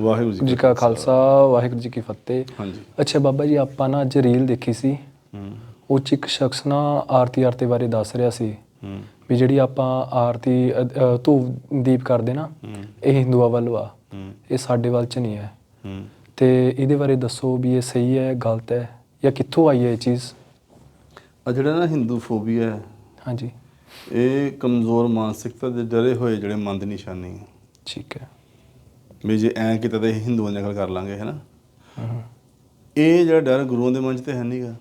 ਵਾਹਿਗੁਰੂ ਜੀ ਜੀ ਕਾ ਖਾਲਸਾ। ਵਾਹਿਗੁਰੂ ਜੀ ਕੀ ਫਤਿਹ। ਹਾਂਜੀ। ਅੱਛਾ ਬਾਬਾ ਜੀ ਆਪਾਂ ਨਾ ਅੱਜ ਰੀਲ ਦੇਖੀ ਸੀ। ਹੂੰ। ਉਹ 'ਚ ਇੱਕ ਸ਼ਖਸ ਨਾ ਆਰਤੀ ਆਰਤੀ ਬਾਰੇ ਦੱਸ ਰਿਹਾ ਸੀ। ਹੂੰ। ਵੀ ਜਿਹੜੀ ਆਪਾਂ ਆਰਤੀ ਧੂਪ ਦੀਪ ਕਰਦੇ ਨਾ ਇਹ ਹਿੰਦੂਆਂ ਵੱਲ ਵਾ। ਹੂੰ। ਇਹ ਸਾਡੇ ਵੱਲ ਚ ਨਹੀਂ ਹੈ। ਹੂੰ। ਤੇ ਇਹਦੇ ਬਾਰੇ ਦੱਸੋ ਵੀ ਇਹ ਸਹੀ ਹੈ ਗਲਤ ਹੈ ਜਾਂ ਕਿੱਥੋਂ ਆਈ ਹੈ ਇਹ ਚੀਜ਼? ਆ ਜਿਹੜਾ ਨਾ ਹਿੰਦੂ ਫੋਬੀਆ ਹੈ ਹਾਂਜੀ। ਇਹ ਕਮਜ਼ੋਰ ਮਾਨਸਿਕਤਾ ਦੇ ਡਰੇ ਹੋਏ ਜਿਹੜੇ ਮਨ ਦੀ ਨਿਸ਼ਾਨੀ ਹੈ। ਠੀਕ ਹੈ। ਵੀ ਜੇ ਐਂ ਕੀਤਾ ਤਾਂ ਇਹ ਹਿੰਦੂਆਂ ਦੀ ਨਕਲ ਕਰ ਲਾਂਗੇ ਹੈਨਾ ਹੂੰ ਇਹ ਜਿਹੜਾ ਡਰ ਗੁਰੂਆਂ ਦੇ ਮਨ 'ਚ ਤੇ ਹੈ ਨਹੀਂਗਾ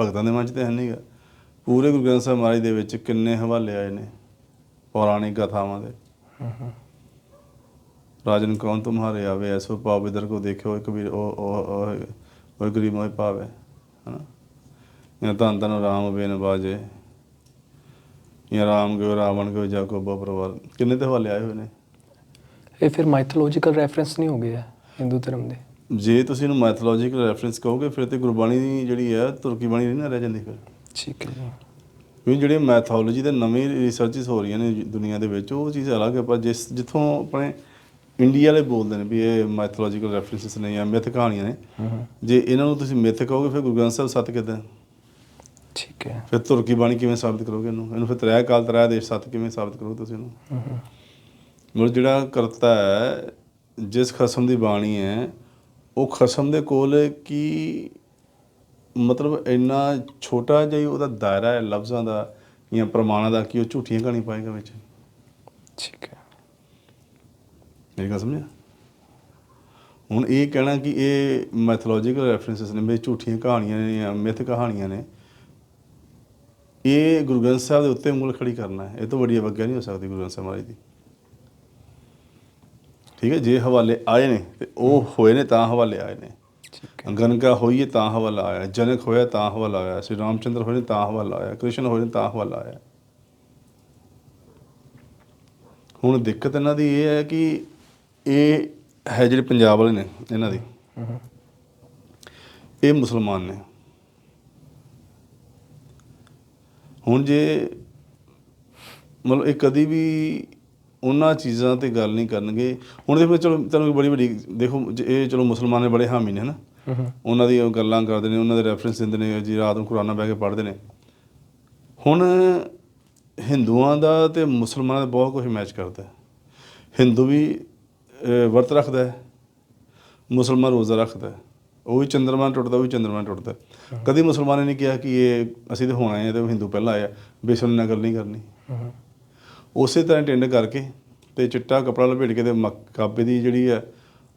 ਭਗਤਾਂ ਦੇ ਮਨ 'ਚ ਤੇ ਹੈ ਨਹੀਂਗਾ ਪੂਰੇ ਗੁਰੂ ਗ੍ਰੰਥ ਸਾਹਿਬ ਮਹਾਰਾਜ ਦੇ ਵਿੱਚ ਕਿੰਨੇ ਹਵਾਲੇ ਆਏ ਨੇ, ਪੌਰਾਣਿਕ ਕਥਾਵਾਂ ਦੇ। ਰਾਜਨ ਕੌਣ ਤੁਮਹਾਰੇ ਆਵੇ ਐਸੋ ਪਾਵ ਇਧਰ ਕੋ ਦੇਖਿਓ, ਇੱਕ ਵੀਰ ਉਹ ਉਹ ਉਹ- ਗਰੀਬ ਮੋਇ ਪਾਵੇ ਹਨਾ ਜਾਂ ਤਾਂ ਤਨ ਰਾਮ ਬੇਨ ਬਾਜੇ, ਜਾਂ ਰਾਮ ਗਿਓ, ਰਾਵਣ ਗਿਓ, ਜਾ ਕੋ ਪਰਿਵਾਰ, ਕਿੰਨੇ ਤੇ ਹਵਾਲੇ ਆਏ ਹੋਏ ਨੇ? ਇਹ ਫਿਰ ਮਾਈਥੋਲੋਜੀਕਲ ਰੈਫਰੈਂਸ ਨਹੀਂ ਹੋ ਗਿਆ ਹਿੰਦੂ ਧਰਮ ਦੇ। ਜੇ ਤੁਸੀਂ ਇਹਨੂੰ ਮੈਥੋਲੋਜੀਕਲ ਰੈਫਰੈਂਸ ਕਹੋਗੇ ਫਿਰ ਤੇ ਗੁਰਬਾਣੀ ਜਿਹੜੀ ਹੈ ਤੁਰਕੀ ਬਾਣੀ ਨਹੀਂ ਨਾ ਰਹਿ ਜਾਂਦੀ ਫਿਰ। ਠੀਕ ਹੈ ਜੀ। ਕਿਉਂਕਿ ਜਿਹੜੇ ਮੈਥੋਲੋਜੀ ਦੇ ਨਵੀਂ ਰਿਸਰਚਸ ਹੋ ਰਹੀਆਂ ਨੇ ਦੁਨੀਆ ਦੇ ਵਿੱਚ ਉਹ ਚੀਜ਼ ਅਲੱਗ ਹੈ ਪਰ ਜਿਸ ਜਿੱਥੋਂ ਆਪਣੇ ਇੰਡੀਆ ਵਾਲੇ ਬੋਲਦੇ ਨੇ ਵੀ ਇਹ ਮੈਥੋਲੋਜੀਕਲ ਰੈਫਰੈਂਸਸ ਨਹੀਂ ਆ ਮਿੱਥ ਕਹਾਣੀਆਂ ਨੇ। ਜੇ ਇਹਨਾਂ ਨੂੰ ਤੁਸੀਂ ਮਿੱਥ ਕਹੋਗੇ ਫਿਰ ਗੁਰੂ ਗ੍ਰੰਥ ਸਾਹਿਬ ਸੱਤ ਕਿੱਦਾਂ? ਠੀਕ ਹੈ। ਫਿਰ ਤੁਰਕੀ ਬਾਣੀ ਕਿਵੇਂ ਸਾਬਿਤ ਕਰੋਗੇ ਇਹਨੂੰ? ਇਹਨੂੰ ਫਿਰ ਤ੍ਰੈ ਕਾਲ ਤ੍ਰੈ ਦੇਸ਼ ਸੱਤ ਕਿਵੇਂ ਸਾਬਿਤ ਕਰੋਗੇ ਤੁਸੀਂ ਇਹਨੂੰ? ਹੂੰ ਹੂੰ ਮਤਲਬ ਜਿਹੜਾ ਕਰਤਾ ਹੈ ਜਿਸ ਖਸਮ ਦੀ ਬਾਣੀ ਹੈ ਉਹ ਖਸਮ ਦੇ ਕੋਲ ਕੀ ਮਤਲਬ ਇੰਨਾ ਛੋਟਾ ਜਿਹਾ ਉਹਦਾ ਦਾਇਰਾ ਹੈ ਲਫ਼ਜ਼ਾਂ ਦਾ ਜਾਂ ਪ੍ਰਮਾਣਾਂ ਦਾ ਕਿ ਉਹ ਝੂਠੀਆਂ ਕਹਾਣੀ ਪਾਏਗਾ ਵਿੱਚ? ਠੀਕ ਹੈ। ਮੇਰੀ ਗੱਲ ਸਮਝਿਆ? ਹੁਣ ਇਹ ਕਹਿਣਾ ਕਿ ਇਹ ਮੈਥੋਲੋਜੀਕਲ ਰੈਫਰੈਂਸਸ ਨੇ ਵੀ ਝੂਠੀਆਂ ਕਹਾਣੀਆਂ ਨੇ ਜਾਂ ਮਿੱਥ ਕਹਾਣੀਆਂ ਨੇ ਇਹ ਗੁਰੂ ਗ੍ਰੰਥ ਸਾਹਿਬ ਦੇ ਉੱਤੇ ਉਂਗਲ ਖੜੀ ਕਰਨਾ ਹੈ। ਇਹ ਤੋਂ ਵੱਡੀ ਅਵੱਗਿਆ ਨਹੀਂ ਹੋ ਸਕਦੀ ਗੁਰੂ ਗ੍ਰੰਥ ਸਾਹਿਬ ਮਹਾਰਾਜ ਦੀ? ਠੀਕ ਹੈ ਜੇ ਹਵਾਲੇ ਆਏ ਨੇ ਤੇ ਉਹ ਹੋਏ ਨੇ ਤਾਂ ਹਵਾਲੇ ਆਏ ਨੇ। ਗਨਕਾ ਹੋਈਏ ਤਾਂ ਹਵਾਲਾ ਆਇਆ ਜਨਕ ਹੋਇਆ ਤਾਂ ਹਵਾਲਾ ਆਇਆ ਸ੍ਰੀ ਰਾਮਚੰਦਰ ਹੋਏ ਤਾਂ ਹਵਾਲਾ ਆਇਆ ਕ੍ਰਿਸ਼ਨ ਹੋਏ ਤਾਂ ਹਵਾਲਾ ਆਇਆ। ਹੁਣ ਦਿੱਕਤ ਇਹਨਾਂ ਦੀ ਇਹ ਹੈ ਕਿ ਇਹ ਹੈ ਜਿਹੜੇ ਪੰਜਾਬ ਵਾਲੇ ਨੇ ਇਹਨਾਂ ਦੀ। ਇਹ ਮੁਸਲਮਾਨ ਨੇ। ਹੁਣ ਜੇ ਮਤਲਬ ਇਹ ਕਦੀ ਵੀ ਉਹਨਾਂ ਚੀਜ਼ਾਂ ਤੇ ਗੱਲ ਨਹੀਂ ਕਰਨਗੇ। ਹੁਣ ਦੇਖੋ ਚਲੋ ਤੁਹਾਨੂੰ ਬੜੀ ਵੱਡੀ ਦੇਖੋ ਇਹ ਚਲੋ ਮੁਸਲਮਾਨ ਨੇ ਬੜੇ ਹਾਮੀ ਨੇ ਹਨਾ। ਹੂੰ ਹੂੰ ਉਹਨਾਂ ਦੀ ਉਹ ਗੱਲਾਂ ਕਰਦੇ ਨੇ ਉਹਨਾਂ ਦੇ ਰੈਫਰੈਂਸ ਦਿੰਦੇ ਨੇ ਜੀ ਰਾਤ ਨੂੰ ਕੁਰਾਨਾਂ ਬਹਿ ਕੇ ਪੜ੍ਹਦੇ ਨੇ। ਹੁਣ ਹਿੰਦੂਆਂ ਦਾ ਤੇ ਮੁਸਲਮਾਨਾਂ ਦਾ ਬਹੁਤ ਕੁਝ ਮੈਚ ਕਰਦਾ ਹੈ। ਹਿੰਦੂ ਵੀ ਵਰਤ ਰੱਖਦਾ ਹੈ। ਮੁਸਲਮਾਨ ਰੋਜ਼ਾ ਰੱਖਦਾ ਹੈ। ਉਹ ਵੀ ਚੰਦਰਮਾ ਟੁੱਟਦਾ ਉਹ ਵੀ ਚੰਦਰਮਾ ਟੁੱਟਦਾ ਕਦੀ ਮੁਸਲਮਾਨ ਨੇ ਨਹੀਂ ਕਿਹਾ ਕਿ ਇਹ ਅਸੀਂ ਤੇ ਹੁਣ ਆ ਤੇ ਹਿੰਦੂ ਪਹਿਲਾਂ ਆਏ ਆ। ਬੇਸਨ ਨਾਲ ਗੱਲ ਨਹੀਂ ਕਰਨੀ। ਹੂੰ ਹੂੰ ਉਸੇ ਤਰ੍ਹਾਂ ਟੈਂਡ ਕਰਕੇ ਤੇ ਚਿੱਟਾ ਕਪੜਾ ਲਪੇਟ ਕੇ ਤੇ ਕਾਬੇ ਦੀ ਜਿਹੜੀ ਹੈ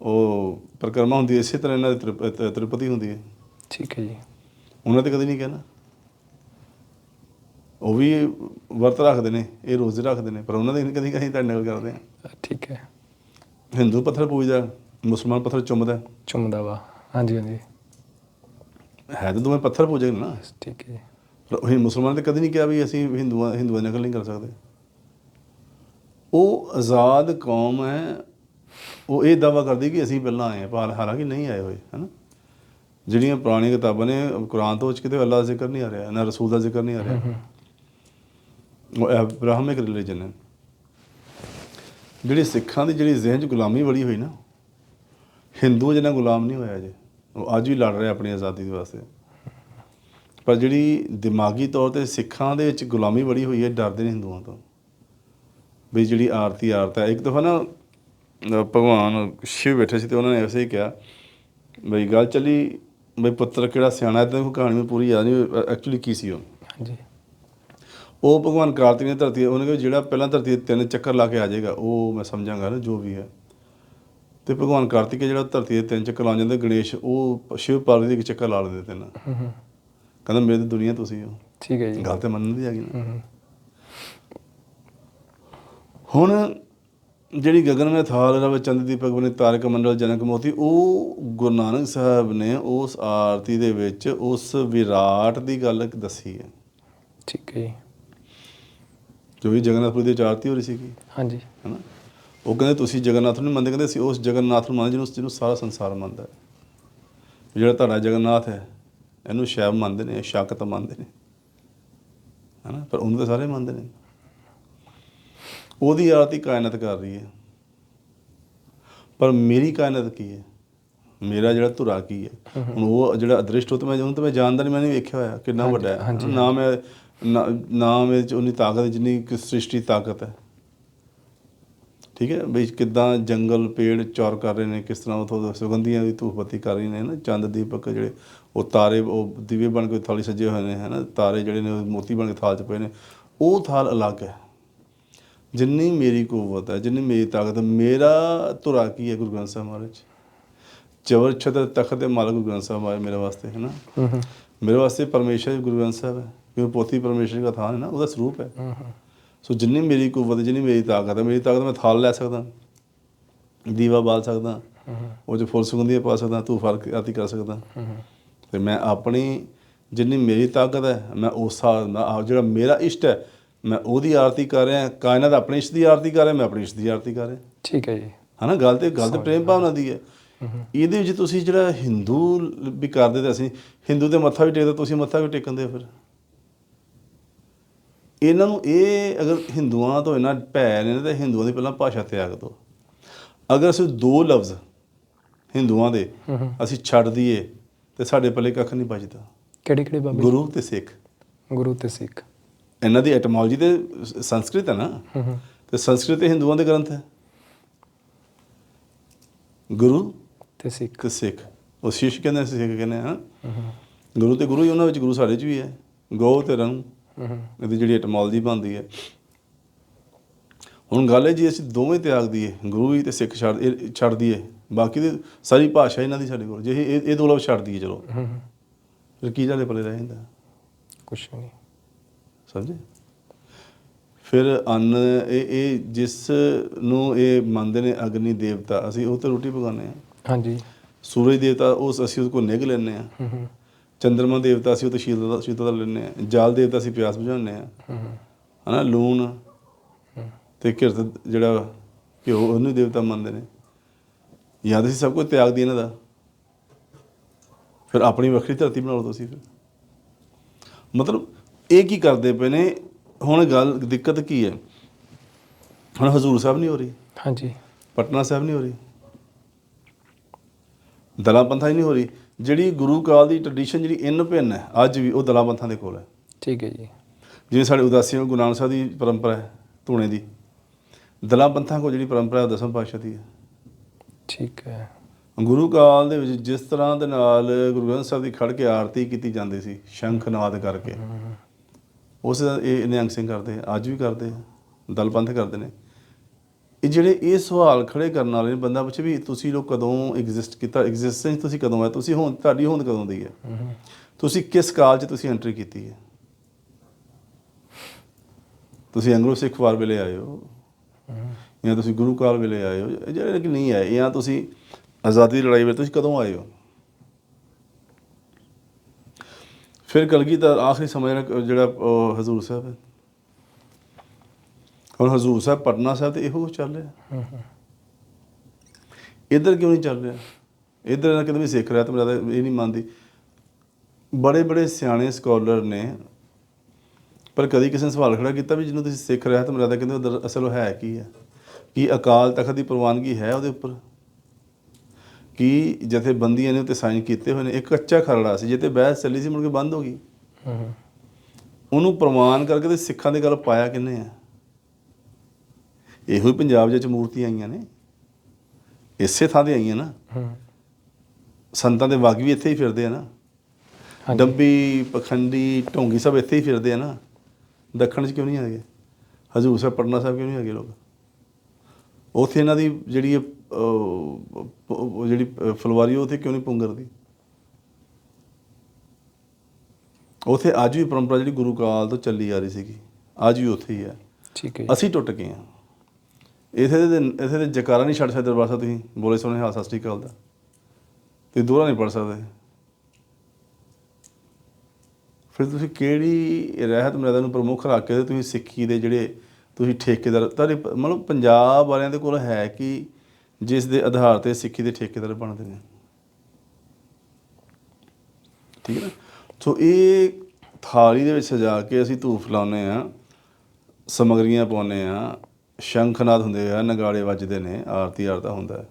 ਉਹ ਪਰਿਕਰਮਾ ਹੁੰਦੀ ਹੈ ਇਸੇ ਤਰ੍ਹਾਂ ਇਹਨਾਂ ਦੀ ਤ੍ਰਿਪਤੀ ਹੁੰਦੀ ਹੈ। ਠੀਕ ਹੈ ਜੀ। ਉਹਨਾਂ ਤੇ ਕਦੀ ਨਹੀਂ ਕਹਿਣਾ। ਉਹ ਵੀ ਵਰਤ ਰੱਖਦੇ ਨੇ ਇਹ ਰੋਜ਼ੇ ਰੱਖਦੇ ਨੇ ਪਰ ਉਹਨਾਂ ਦੇ ਕਦੀ ਕਹੀਂ ਤਾਂ ਨਕਲ ਕਰਦੇ ਆ। ਠੀਕ ਹੈ। ਹਿੰਦੂ ਪੱਥਰ ਪੂਜਦਾ ਮੁਸਲਮਾਨ ਪੱਥਰ ਚੁੰਮਦਾ। ਚੁੰਮਦਾ ਵਾ। ਹਾਂਜੀ ਹਾਂਜੀ। ਹੈ ਤਾਂ ਦੋਵੇਂ ਪੱਥਰ ਪੂਜਕ ਨੇ ਠੀਕ ਹੈ ਪਰ ਉਹ ਮੁਸਲਮਾਨ ਤੇ ਕਦੀ ਨਹੀਂ ਕਿਹਾ ਵੀ ਅਸੀਂ ਹਿੰਦੂਆਂ ਹਿੰਦੂਆਂ ਨਕਲ ਨਹੀਂ ਕਰ ਸਕਦੇ। ਉਹ ਆਜ਼ਾਦ ਕੌਮ ਹੈ ਉਹ ਇਹ ਦਾਵਾ ਕਰਦੀ ਕਿ ਅਸੀਂ ਪਹਿਲਾਂ ਆਏ ਹਾਂ ਪਰ ਹਾਲਾਂਕਿ ਨਹੀਂ ਆਏ ਹੋਏ ਹਨਾ? ਜਿਹੜੀਆਂ ਪੁਰਾਣੀਆਂ ਕਿਤਾਬਾਂ ਨੇ ਕੁਰਾਨ ਤੋਂ ਵਿੱਚ ਕਿਤੇ ਅੱਲਾਹ ਦਾ ਜ਼ਿਕਰ ਨਹੀਂ ਆ ਰਿਹਾ ਨਾ ਰਸੂਲ ਦਾ ਜ਼ਿਕਰ ਨਹੀਂ ਆ ਰਿਹਾ। ਉਹ ਅਬਰਾਹਮਿਕ ਰਿਲੀਜਨ ਹੈ। ਜਿਹੜੀ ਸਿੱਖਾਂ ਦੀ ਜਿਹੜੀ ਜ਼ਿਹਨ 'ਚ ਗੁਲਾਮੀ ਬੜੀ ਹੋਈ ਨਾ ਹਿੰਦੂ ਜਿਹਨਾਂ ਗੁਲਾਮ ਨਹੀਂ ਹੋਇਆ ਜੇ ਉਹ ਅੱਜ ਵੀ ਲੜ ਰਿਹਾ ਆਪਣੀ ਆਜ਼ਾਦੀ ਦੇ ਵਾਸਤੇ। ਪਰ ਜਿਹੜੀ ਦਿਮਾਗੀ ਤੌਰ ਤੇ ਸਿੱਖਾਂ ਦੇ ਵਿੱਚ ਗੁਲਾਮੀ ਬੜੀ ਹੋਈ ਹੈ ਡਰਦੇ ਨੇ ਹਿੰਦੂਆਂ ਤੋਂ। ਵੀ ਜਿਹੜੀ ਆਰਤੀ ਆਰਤ ਹੈ। ਇੱਕ ਦਫਾ ਨਾ ਭਗਵਾਨ ਸ਼ਿਵ ਬੈਠੇ ਸੀ ਤੇ ਉਹਨਾਂ ਨੇ ਐਸੇ ਹੀ ਕਿਹਾ ਬਈ ਗੱਲ ਚੱਲੀ ਬਈ ਪੁੱਤਰ ਕਿਹੜਾ ਸਿਆਣਾ ਹੈ ਤੇ ਕਹਾਣੀ ਮੈਨੂੰ ਪੂਰੀ ਯਾਦ ਨਹੀਂ ਐਕਚੁਅਲੀ ਕੀ ਸੀ ਉਹ? ਹਾਂਜੀ। ਉਹ ਭਗਵਾਨ ਕਾਰਤਿਕ ਨੇ ਧਰਤੀ ਉਹਨੇ ਕਿਹਾ ਜਿਹੜਾ ਪਹਿਲਾਂ ਧਰਤੀ ਦੇ ਤਿੰਨ ਚੱਕਰ ਲਾ ਕੇ ਆ ਜਾਏਗਾ ਉਹ ਮੈਂ ਸਮਝਾਂਗਾ ਨਾ ਜੋ ਵੀ ਹੈ। ਤੇ ਭਗਵਾਨ ਕਾਰਤਿਕ ਜਿਹੜਾ ਧਰਤੀ ਦੇ ਤਿੰਨ ਚੱਕਰ ਲਾ ਜਾਂਦੇ ਗਣੇਸ਼ ਉਹ ਸ਼ਿਵ ਪਾਰਵਤੀ ਦੇ ਇੱਕ ਚੱਕਰ ਲਾ ਲੈਂਦੇ ਤਿੰਨ। ਹੂੰ ਹੂੰ। ਕਹਿੰਦਾ ਮੇਰੇ ਤੇ ਦੁਨੀਆ ਤੁਸੀਂ ਹੋ। ਠੀਕ ਹੈ ਜੀ। ਗੱਲ ਤੇ ਮੰਨਣ ਦੀ ਆ ਗਈ ਨਾ। ਹੂੰ ਹੂੰ। ਹੁਣ ਜਿਹੜੀ ਗਗਨ ਥਾਲ ਰਵ ਚੰਦ ਦੀਪਕ ਬਨੇ ਤਾਰਕ ਮੰਡਲ ਜਨਕ ਮੋਤੀ ਉਹ ਗੁਰੂ ਨਾਨਕ ਸਾਹਿਬ ਨੇ ਉਸ ਆਰਤੀ ਦੇ ਵਿੱਚ ਉਸ ਵਿਰਾਟ ਦੀ ਗੱਲ ਦੱਸੀ ਹੈ। ਠੀਕ ਹੈ ਜੀ। ਵੀ ਜਗਨਨਾਥਪੁਰੀ ਦੀ ਆਰਤੀ ਹੋ ਰਹੀ ਸੀਗੀ। ਹਾਂਜੀ। ਹਨਾ? ਉਹ ਕਹਿੰਦੇ ਤੁਸੀਂ ਜਗਨਨਾਥ ਨੂੰ ਮੰਨਦੇ। ਕਹਿੰਦੇ ਅਸੀਂ ਉਸ ਜਗਨਨਾਥ ਨੂੰ ਮੰਨਦੇ ਜਿਹਨੂੰ ਜਿਹਨੂੰ ਸਾਰਾ ਸੰਸਾਰ ਮੰਨਦਾ ਹੈ। ਜਿਹੜਾ ਤੁਹਾਡਾ ਜਗਨਨਾਥ ਹੈ ਇਹਨੂੰ ਸ਼ੈਵ ਮੰਨਦੇ ਨੇ ਸ਼ਾਕਤ ਮੰਨਦੇ ਨੇ। ਹਨਾ? ਪਰ ਉਹਨੂੰ ਤਾਂ ਸਾਰੇ ਮੰਨਦੇ ਨੇ। ਉਹਦੀ ਆਰਤੀ ਕਾਇਨਾਤ ਕਰ ਰਹੀ ਹੈ। ਪਰ ਮੇਰੀ ਕਾਇਨਾਤ ਕੀ ਹੈ? ਮੇਰਾ ਜਿਹੜਾ ਧੁਰਾ ਕੀ ਹੈ? ਹੁਣ ਉਹ ਜਿਹੜਾ ਅਦ੍ਰਿਸ਼ਟ ਉਹ ਤਾਂ ਮੈਂ ਉਹਨੂੰ ਤਾਂ ਮੈਂ ਜਾਣਦਾ ਨਹੀਂ ਮੈਂ ਨਹੀਂ ਵੇਖਿਆ ਹੋਇਆ ਕਿੰਨਾ ਵੱਡਾ ਹੈ। ਨਾ ਮੈਂ ਨਾ- ਨਾ ਮੇਰੇ ਚ ਉਨੀ ਤਾਕਤ ਹੈ ਜਿੰਨੀ ਕਿ ਸ੍ਰਿਸ਼ਟੀ ਤਾਕਤ ਹੈ। ਠੀਕ ਹੈ? ਵੀ ਕਿਦਾਂ ਜੰਗਲ ਪੇੜ ਚੌਰ ਕਰ ਰਹੇ ਨੇ ਕਿਸ ਤਰ੍ਹਾਂ ਉਥੋਂ ਸੁਗੰਧੀਆਂ ਦੀ ਧੂਪ ਬੱਤੀ ਕਰ ਰਹੇ ਨੇ ਨਾ ਚੰਦ ਦੀਪਕ ਜਿਹੜੇ ਉਹ ਤਾਰੇ ਉਹ ਦੀਵੇ ਬਣ ਕੇ ਥਾਲੀ ਸਜੇ ਹੋਏ ਨੇ ਹਨਾ? ਤਾਰੇ ਜਿਹੜੇ ਨੇ ਮੋਤੀ ਬਣ ਕੇ ਥਾਲ 'ਚ ਪਏ ਨੇ। ਉਹ ਥਾਲ ਅਲੱਗ ਹੈ। ਜਿੰਨੀ ਮੇਰੀ ਕੂਵਤ ਹੈ ਜਿੰਨੀ ਮੇਰੀ ਤਾਕਤ ਮੇਰਾ ਧੁਰਾ ਕੀ ਹੈ ਗੁਰੂ ਗ੍ਰੰਥ ਸਾਹਿਬ ਮਹਾਰਾਜ? ਚਵਰ ਛਤਰ ਤਖਤ ਦੇ ਮਾਲਕ ਗੁਰੂ ਗ੍ਰੰਥ ਸਾਹਿਬ ਆਏ ਮੇਰੇ ਵਾਸਤੇ ਹੈ ਨਾ? ਮੇਰੇ ਵਾਸਤੇ ਪਰਮੇਸ਼ਰ ਗੁਰੂ ਗ੍ਰੰਥ ਸਾਹਿਬ ਹੈ ਕਿਉਂਕਿ ਪੋਥੀ ਪਰਮੇਸ਼ਰ ਦਾ ਥਾਨ ਹੈ ਨਾ ਉਹਦਾ ਸਰੂਪ ਹੈ। ਸੋ ਜਿੰਨੀ ਮੇਰੀ ਕੂਵਤ ਜਿੰਨੀ ਮੇਰੀ ਤਾਕਤ ਹੈ ਮੇਰੀ ਤਾਕਤ ਮੈਂ ਥਾਲ ਲੈ ਸਕਦਾ ਦੀਵਾ ਬਾਲ ਸਕਦਾ ਉਹ ਚ ਫੁੱਲ ਸੁਗੰਧੀਆਂ ਪਾ ਸਕਦਾ ਧੂਫ ਆਰਤੀ ਕਰ ਸਕਦਾ। ਤੇ ਮੈਂ ਆਪਣੀ ਜਿੰਨੀ ਮੇਰੀ ਤਾਕਤ ਹੈ ਮੈਂ ਉਸ ਹਿਸਾਬ ਨਾਲ ਜਿਹੜਾ ਮੇਰਾ ਇਸ਼ਟ ਹੈ ਮੈਂ ਉਹਦੀ ਆਰਤੀ ਕਰ ਰਿਹਾ ਕਾਇਨਾਤ ਆਪਣੇ ਇਸ਼ਟ ਦੀ ਆਰਤੀ ਕਰ ਰਿਹਾ ਮੈਂ ਆਪਣੀ ਇਸ਼ਟ ਦੀ ਆਰਤੀ ਕਰ ਰਿਹਾ। ਠੀਕ ਹੈ ਜੀ। ਹਨਾ ਗੱਲ ਤੇ ਗੱਲ ਤੇ ਪ੍ਰੇਮ ਭਾਵਨਾ ਦੀ ਹੈ। ਇਹਦੇ ਵਿੱਚ ਤੁਸੀਂ ਜਿਹੜਾ ਹਿੰਦੂ ਵੀ ਕਰਦੇ ਤੇ ਅਸੀਂ ਹਿੰਦੂ ਤੇ ਮੱਥਾ ਵੀ ਟੇਕਦੇ ਤੁਸੀਂ ਮੱਥਾ ਵੀ ਟੇਕਦੇ ਫਿਰ? ਇਹਨਾਂ ਨੂੰ ਇਹ ਅਗਰ ਹਿੰਦੂਆਂ ਤੋਂ ਇਹਨਾਂ ਭੈ ਨੇ ਤੇ ਹਿੰਦੂਆਂ ਦੀ ਪਹਿਲਾਂ ਭਾਸ਼ਾ ਤਿਆਗ ਦਿਓ। ਅਗਰ ਅਸੀਂ ਦੋ ਲਫ਼ਜ਼ ਹਿੰਦੂਆਂ ਦੇ ਅਸੀਂ ਛੱਡ ਦਈਏ ਤੇ ਸਾਡੇ ਪੱਲੇ ਕੱਖ ਨਹੀਂ ਬਚਦਾ। ਕਿਹੜੇ ਕਿਹੜੇ ਬਾਬੇ? ਗੁਰੂ ਤੇ ਸਿੱਖ। ਗੁਰੂ ਤੇ ਸਿੱਖ। ਇਹਨਾਂ ਦੀ ਐਟਮੋਲੋਜੀ ਤੇ ਸੰਸਕ੍ਰਿਤ ਹੈ ਨਾ ਤੇ ਸੰਸਕ੍ਰਿਤ ਹਿੰਦੂਆਂ ਦੇ ਗ੍ਰੰਥ ਹੈ। ਗੁਰੂ ਤੇ ਸਿੱਖ। ਤੇ ਸਿੱਖ। ਉਹ ਸ਼ਿਸ਼ ਕਹਿੰਦੇ ਸਿੱਖ ਕਹਿੰਦੇ ਹਾਂ। ਗੁਰੂ ਤੇ ਗੁਰੂ ਹੀ ਉਹਨਾਂ ਵਿੱਚ ਗੁਰੂ ਸਾਡੇ 'ਚ ਵੀ ਹੈ। ਗੋ ਤੇ ਰੰਗ। ਇਹਦੀ ਜਿਹੜੀ ਐਟਮੋਲੋਜੀ ਬਣਦੀ ਹੈ। ਹੁਣ ਗੱਲ ਹੈ ਜੀ ਅਸੀਂ ਦੋਵੇਂ ਤਿਆਗ ਦਈਏ। ਗੁਰੂ ਵੀ ਤੇ ਸਿੱਖ ਛੱਡ ਛੱਡ ਦਈਏ। ਬਾਕੀ ਦੀ ਸਾਰੀ ਭਾਸ਼ਾ ਇਹਨਾਂ ਦੀ ਸਾਡੇ ਕੋਲ। ਜੇ ਇਹ ਇਹ ਦੋ ਲਫ਼ਜ਼ ਛੱਡ ਦਈਏ ਚਲੋ। ਹੂੰ ਹੂੰ। ਫਿਰ ਕੀ ਸਾਡੇ ਪੱਲੇ ਰਹਿ ਜਾਂਦਾ? ਕੁਛ ਨਹੀਂ। ਸਮਝੇ? ਫਿਰ ਅੰਨ ਇਹ ਇਹ ਜਿਸ ਨੂੰ ਇਹ ਮੰਨਦੇ ਨੇ ਅਗਨੀ ਦੇਵਤਾ ਅਸੀਂ ਉਹ ਤੇ ਰੋਟੀ ਪਕਾਉਂਦੇ ਆ ਹਾਂਜੀ। ਸੂਰਜ ਦੇਵਤਾ ਉਸ ਅਸੀਂ ਉਸ ਕੋ ਨਿਗ ਲੈਂਦੇ ਆ ਚੰਦਰਮਾ ਦੇਵਤਾ ਅਸੀਂ ਉਹ ਤੋਂ ਸ਼ੀਤਲਤਾ ਸ਼ੀਤਲਤਾ ਲੈਂਦੇ ਆ ਜਲ ਦੇਵਤਾ ਅਸੀਂ ਪਿਆਸ ਬੁਝਾਉਂਦੇ ਆ ਹੂੰ ਹੂੰ। ਹਨਾ ਲੂਣ ਤੇ ਕਿਰਤ ਜਿਹੜਾ ਘਿਓ ਉਹਨੂੰ ਦੇਵਤਾ ਮੰਨਦੇ ਨੇ। ਯਾਦ ਅਸੀਂ ਸਭ ਕੁਝ ਤਿਆਗ ਦੀ ਇਹਨਾਂ ਦਾ? ਫਿਰ ਆਪਣੀ ਵੱਖਰੀ ਧਰਤੀ ਬਣਾ ਲਓ ਤੁਸੀਂ ਫਿਰ। ਮਤਲਬ ਇਹ ਕੀ ਕਰਦੇ ਪਏ ਨੇ? ਹੁਣ ਗੱਲ ਦਿੱਕਤ ਕੀ ਹੈ? ਹੁਣ ਹਜ਼ੂਰ ਸਾਹਿਬ ਨਹੀਂ ਹੋ ਰਹੀ? ਹਾਂਜੀ। ਪਟਨਾ ਸਾਹਿਬ ਨਹੀਂ ਹੋ ਰਹੀ? ਦਲਾਂ ਪੰਥਾਂ ਹੀ ਨਹੀਂ ਹੋ ਰਹੀ? ਜਿਹੜੀ ਗੁਰੂ ਕਾਲ ਦੀ ਟ੍ਰੈਡੀਸ਼ਨ ਜਿਹੜੀ ਇਨ ਭਿੰਨ ਹੈ ਅੱਜ ਵੀ ਉਹ ਦਲਾਂ ਪੰਥਾਂ ਦੇ ਕੋਲ ਹੈ। ਠੀਕ ਹੈ ਜੀ। ਜਿਵੇਂ ਸਾਡੇ ਉਦਾਸੀਆਂ ਗੁਰੂ ਨਾਨਕ ਸਾਹਿਬ ਦੀ ਪਰੰਪਰਾ ਹੈ ਧੂਣੇ ਦੀ। ਦਲਾਂ ਪੰਥਾਂ ਕੋਲ ਜਿਹੜੀ ਪਰੰਪਰਾ ਹੈ ਦਸਮ ਪਾਤਸ਼ਾਹ ਦੀ ਹੈ। ਇਹ ਹੈ। ਗੁਰੂ ਕਾਲ ਦੇ ਵਿੱਚ ਜਿਸ ਤਰ੍ਹਾਂ ਦੇ ਨਾਲ ਗੁਰੂ ਗ੍ਰੰਥ ਸਾਹਿਬ ਦੀ ਖੜ ਕੇ ਆਰਤੀ ਕੀਤੀ ਜਾਂਦੀ ਸੀ ਸ਼ੰਖ ਨਾਦ ਕਰਕੇ ਉਸ ਇਹ ਨਿਹੰਗ ਸਿੰਘ ਕਰਦੇ ਆ, ਅੱਜ ਵੀ ਕਰਦੇ ਆ ਦਲ ਪੰਥ ਕਰਦੇ ਨੇ। ਇਹ ਜਿਹੜੇ ਇਹ ਸਵਾਲ ਖੜੇ ਕਰਨ ਵਾਲੇ ਨੇ ਬੰਦਾ ਪੁੱਛੇ ਵੀ ਤੁਸੀਂ ਲੋਕ ਕਦੋਂ ਐਗਜ਼ਿਸਟ ਕੀਤਾ ਐਗਜ਼ਿਸਟੈਂਸ ਤੁਸੀਂ ਕਦੋਂ ਆਏ? ਤੁਸੀਂ ਹੋਂਦ ਤੁਹਾਡੀ ਹੋਂਦ ਕਦੋਂ ਦੀ ਹੈ? ਤੁਸੀਂ ਕਿਸ ਕਾਲ 'ਚ ਤੁਸੀਂ ਐਂਟਰੀ ਕੀਤੀ ਹੈ? ਤੁਸੀਂ ਐਂਗਲੋ ਸਿੱਖ ਵਾਰ ਵੇਲੇ ਆਏ ਹੋ? ਜਾਂ ਤੁਸੀਂ ਗੁਰੂ ਕਾਲ ਵੇਲੇ ਆਏ ਹੋ? ਇਹ ਜਿਹੜੇ ਕਿ ਨਹੀਂ ਆਏ ਜਾਂ ਤੁਸੀਂ ਆਜ਼ਾਦੀ ਦੀ ਲੜਾਈ ਵੇਲੇ ਤੁਸੀਂ ਕਦੋਂ ਆਏ ਹੋ? ਫਿਰ ਕਲਗੀਧਰ ਆਖਰੀ ਸਮਾਂ ਜਿਹੜਾ ਜਿਹੜਾ ਹਜ਼ੂਰ ਸਾਹਿਬ ਹੈ। ਹੁਣ ਹਜ਼ੂਰ ਸਾਹਿਬ, ਪਟਨਾ ਸਾਹਿਬ ਤੇ ਇਹੋ ਚੱਲ ਰਿਹਾ। ਹੂੰ ਇੱਧਰ ਕਿਉਂ ਨਹੀਂ ਚੱਲ ਰਿਹਾ? ਇੱਧਰ ਨਾ ਕਿਤੇ ਵੀ ਸਿੱਖ ਰਿਹਾ, ਤਾਂ ਮੇਰਾ ਇਹ ਨਹੀਂ ਮੰਨਦੀ। ਬੜੇ ਬੜੇ ਸਿਆਣੇ ਸਕਾਲਰ ਨੇ, ਪਰ ਕਦੀ ਕਿਸੇ ਨੇ ਸਵਾਲ ਖੜਾ ਕੀਤਾ ਵੀ ਜਿਹਨੂੰ ਤੁਸੀਂ ਸਿੱਖ ਰਿਹਾ ਤਾਂ ਮੇਰਾ ਤਾਂ ਕਹਿੰਦੇ ਅਸਲ ਉਹ ਹੈ ਕੀ ਹੈ? ਕੀ ਅਕਾਲ ਤਖਤ ਦੀ ਪ੍ਰਵਾਨਗੀ ਹੈ ਉਹਦੇ ਉੱਪਰ? ਕੀ ਜਥੇਬੰਦੀਆਂ ਨੇ ਉੱਤੇ ਸਾਈਨ ਕੀਤੇ ਹੋਏ ਨੇ। ਇੱਕ ਕੱਚਾ ਖਰੜਾ ਸੀ ਜਿੱਤੇ ਬਹਿਸ ਚੱਲੀ ਸੀ ਮੁੜ ਕੇ ਬੰਦ ਹੋ ਗਈ। ਉਹਨੂੰ ਪ੍ਰਮਾਣ ਕਰਕੇ ਤੇ ਸਿੱਖਾਂ ਦੇ ਗੱਲ ਪਾਇਆ ਕਿੰਨੇ ਆ? ਇਹੋ ਹੀ ਪੰਜਾਬ ਵਿੱਚ ਮੂਰਤੀਆਂ ਆਈਆਂ ਨੇ। ਇਸੇ ਥਾਂ ਤੇ ਆਈਆਂ ਨਾ। ਹੂੰ। ਸੰਤਾਂ ਦੇ ਵਗ ਵੀ ਇੱਥੇ ਹੀ ਫਿਰਦੇ ਆ ਨਾ। ਡੰਬੀ ਪਖੰਡੀ ਢੋਂਗੀ ਸਭ ਇੱਥੇ ਹੀ ਫਿਰਦੇ ਆ ਨਾ। ਦੱਖਣ 'ਚ ਕਿਉਂ ਨਹੀਂ ਹੈਗੇ? ਹਜ਼ੂਰ ਸਾਹਿਬ ਪਟਨਾ ਸਾਹਿਬ ਕਿਉਂ ਨਹੀਂ ਹੈਗੇ ਲੋਕ? ਉੱਥੇ ਇਹਨਾਂ ਦੀ ਜਿਹੜੀ ਉਹ ਜਿਹੜੀ ਫੁਲਵਾਰੀ ਉਹ ਉੱਥੇ ਕਿਉਂ ਨਹੀਂ ਪੁੰਗਰਦੀ? ਉੱਥੇ ਅੱਜ ਵੀ ਪਰੰਪਰਾ ਜਿਹੜੀ ਗੁਰੂ ਕਾਲ ਤੋਂ ਚੱਲੀ ਆ ਰਹੀ ਸੀਗੀ ਅੱਜ ਵੀ ਉੱਥੇ ਹੀ ਹੈ। ਠੀਕ ਹੈ ਅਸੀਂ ਟੁੱਟ ਗਏ ਹਾਂ। ਇਥੇ ਦੇ ਇਥੇ ਦੇ ਜਕਾਰਾ ਨਹੀਂ ਛੱਡ ਸਕਦੇ ਦਰਬਾਰ ਸਾਹਿਬ ਤੁਸੀਂ ਬੋਲੇ ਸੋਨੇ ਹਾਲ ਸਤਿ ਸ਼੍ਰੀ ਅਕਾਲ ਦਾ। ਤੁਸੀਂ ਦੋਹਰਾ ਨਹੀਂ ਪੜ ਸਕਦੇ। ਫਿਰ ਤੁਸੀਂ ਕਿਹੜੀ ਰਹਿਤ ਮਰਿਆਦਾ ਨੂੰ ਪ੍ਰਮੁੱਖ ਰੱਖ ਕੇ ਤੇ ਤੁਸੀਂ ਸਿੱਖੀ ਦੇ ਜਿਹੜੇ ਤੁਸੀਂ ਠੇਕੇਦਾਰ ਤੁਹਾਡੇ ਮਤਲਬ ਪੰਜਾਬ ਵਾਲਿਆਂ ਦੇ ਕੋਲ ਹੈ ਕਿ ਜਿਸ ਦੇ ਆਧਾਰ ਤੇ ਸਿੱਖੀ ਦੇ ਠੇਕੇਦਾਰ ਬਣਦੇ ਨੇ। ਠੀਕ ਹੈ ਨਾ? ਸੋ ਇਹ ਥਾਲੀ ਦੇ ਵਿੱਚ ਸਜਾ ਕੇ ਅਸੀਂ ਧੂਫ ਲਾਉਂਦੇ ਆ ਸਮਗਰੀਆਂ ਪਾਉਂਦੇ ਆ ਸ਼ੰਖਨਾਦ ਹੁੰਦੇ ਆ ਨਗਾੜੇ ਵੱਜਦੇ ਨੇ ਆਰਤੀ ਆਰਤਾ ਹੁੰਦਾ ਹੈ।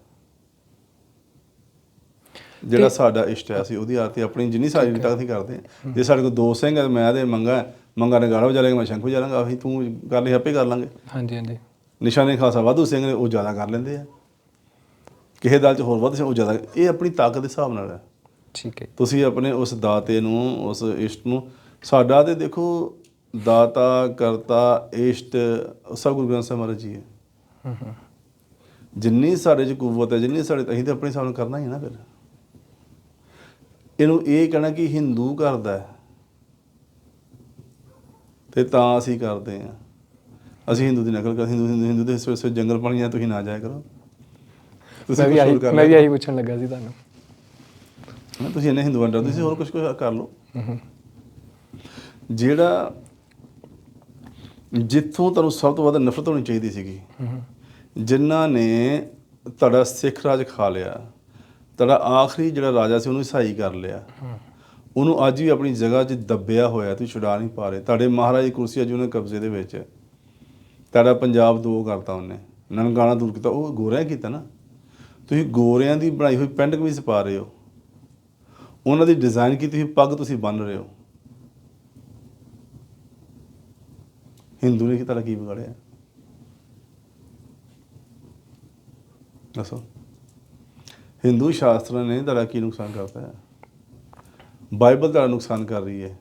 ਜਿਹੜਾ ਸਾਡਾ ਇਸ਼ਟ ਹੈ ਅਸੀਂ ਉਹਦੀ ਆਰਤੀ ਆਪਣੀ ਜਿੰਨੀ ਸਾਡੀ ਤੱਕ ਅਸੀਂ ਕਰਦੇ ਹਾਂ। ਜੇ ਸਾਡੇ ਕੋਲ ਦੋ ਸਿੰਘ ਹੈ ਮੈਂ ਤੇ ਮੰਗਾ ਮੰਗਾ ਨੇ ਗਾੜਾ ਵਜਾ ਲੇਗਾ ਮੈਂ ਸ਼ੰਖ ਵਜਾ ਲਾਂਗਾ ਅਸੀਂ ਤੂੰ ਕਰ ਲਈ ਆਪੇ ਕਰ ਲਾਂਗੇ। ਹਾਂਜੀ ਹਾਂਜੀ। ਨਿਸ਼ਾਨੇ ਖਾਸਾ ਵਾਧੂ ਸਿੰਘ ਨੇ ਉਹ ਜ਼ਿਆਦਾ ਕਰ ਲੈਂਦੇ ਆ। ਕਿਸੇ ਦਲ ਚ ਹੋਰ ਵਾਧੂ ਸਿੰਘ ਉਹ ਜ਼ਿਆਦਾ ਇਹ ਆਪਣੀ ਤਾਕਤ ਦੇ ਹਿਸਾਬ ਨਾਲ ਹੈ। ਠੀਕ ਹੈ ਤੁਸੀਂ ਆਪਣੇ ਉਸ ਦਾਤੇ ਨੂੰ ਉਸ ਇਸ਼ਟ ਨੂੰ ਸਾਡਾ ਤੇ ਦੇਖੋ ਦਾਤਾ ਕਰਤਾ ਇਸ਼ਟ ਸਭ ਗੁਰੂ ਗ੍ਰੰਥ ਸਾਹਿਬ ਮਹਾਰਾਜ ਜੀ ਹੈ। ਹੂੰ ਹੂੰ ਜਿੰਨੀ ਸਾਡੇ ਚ ਕੂਵਤ ਹੈ ਜਿੰਨੀ ਸਾਡੇ ਅਸੀਂ ਤਾਂ ਆਪਣੇ ਹਿਸਾਬ ਨਾਲ ਕਰਨਾ ਹੀ ਹੈ ਨਾ ਫਿਰ। ਇਹਨੂੰ ਇਹ ਕਹਿਣਾ ਕਿ ਹਿੰਦੂ ਕਰਦਾ ਹੈ। ਤੇ ਤਾਂ ਅਸੀਂ ਕਰਦੇ ਹਾਂ। ਅਸੀਂ ਹਿੰਦੂ ਦੀ ਨਕਲ ਕਰ ਹਿੰਦੂ ਹਿੰਦੂ ਦੇ ਸਵੇਰੇ ਜੰਗਲ ਪਾਣੀ ਆ ਤੁਸੀਂ ਨਾ ਜਾਇਆ ਕਰੋ। ਮੈਂ ਵੀ ਆਹੀ ਮੈਂ ਵੀ ਆਹੀ ਪੁੱਛਣ ਲੱਗਾ ਸੀ ਤੁਹਾਨੂੰ। ਨਾ ਤੁਸੀਂ ਇਹਨੇ ਹਿੰਦੂਆਂ ਦਾ ਤੁਸੀਂ ਹੋਰ ਕੁਝ ਕੁਝ ਕਰ ਲਓ। ਜਿਹੜਾ ਜਿੱਥੋਂ ਤੁਹਾਨੂੰ ਸਭ ਤੋਂ ਵੱਧ ਨਫ਼ਰਤ ਹੋਣੀ ਚਾਹੀਦੀ ਸੀਗੀ ਜਿਨ੍ਹਾਂ ਨੇ ਤੁਹਾਡਾ ਸਿੱਖ ਰਾਜ ਖਾ ਲਿਆ ਤੁਹਾਡਾ ਆਖਰੀ ਜਿਹੜਾ ਰਾਜਾ ਸੀ ਉਹਨੂੰ ਈਸਾਈ ਕਰ ਲਿਆ। ਉਹਨੂੰ ਅੱਜ ਵੀ ਆਪਣੀ ਜਗ੍ਹਾ 'ਚ ਦੱਬਿਆ ਹੋਇਆ ਤੁਸੀਂ ਛੁਡਾ ਨਹੀਂ ਪਾ ਰਹੇ। ਤੁਹਾਡੇ ਮਹਾਰਾਜ ਦੀ ਕੁਰਸੀ ਅੱਜ ਉਹਨੇ ਕਬਜ਼ੇ ਦੇ ਵਿੱਚ। ਹੈ ਤੁਹਾਡਾ ਪੰਜਾਬ ਦੋ ਕਰਤਾ ਉਹਨੇ। ਨਨਕਾਣਾ ਦੂਰ ਕੀਤਾ ਉਹ ਗੋਰਿਆਂ ਕੀਤਾ ਨਾ। ਤੁਸੀਂ ਗੋਰਿਆਂ ਦੀ ਬਣਾਈ ਹੋਈ ਪੈਂਟ ਕਮੀਜ਼ ਪਾ ਰਹੇ ਹੋ। ਉਹਨਾਂ ਦੀ ਡਿਜ਼ਾਈਨ ਕੀਤੀ ਹੋਈ ਪੱਗ ਤੁਸੀਂ ਬੰਨ ਰਹੇ ਹੋ। ਹਿੰਦੂ ਨੇ ਕੀ ਤੁਹਾਡਾ ਕੀ ਵਿਗਾੜਿਆ? ਦੱਸੋ। ਹਿੰਦੂ ਸ਼ਾਸਤਰਾਂ ਨੇ ਤੁਹਾਡਾ ਕੀ ਨੁਕਸਾਨ ਕਰਤਾ ਹੈ? ਬਾਈਬਲ ਦਾ ਨੁਕਸਾਨ ਕਰ ਰਹੀ ਹੈ।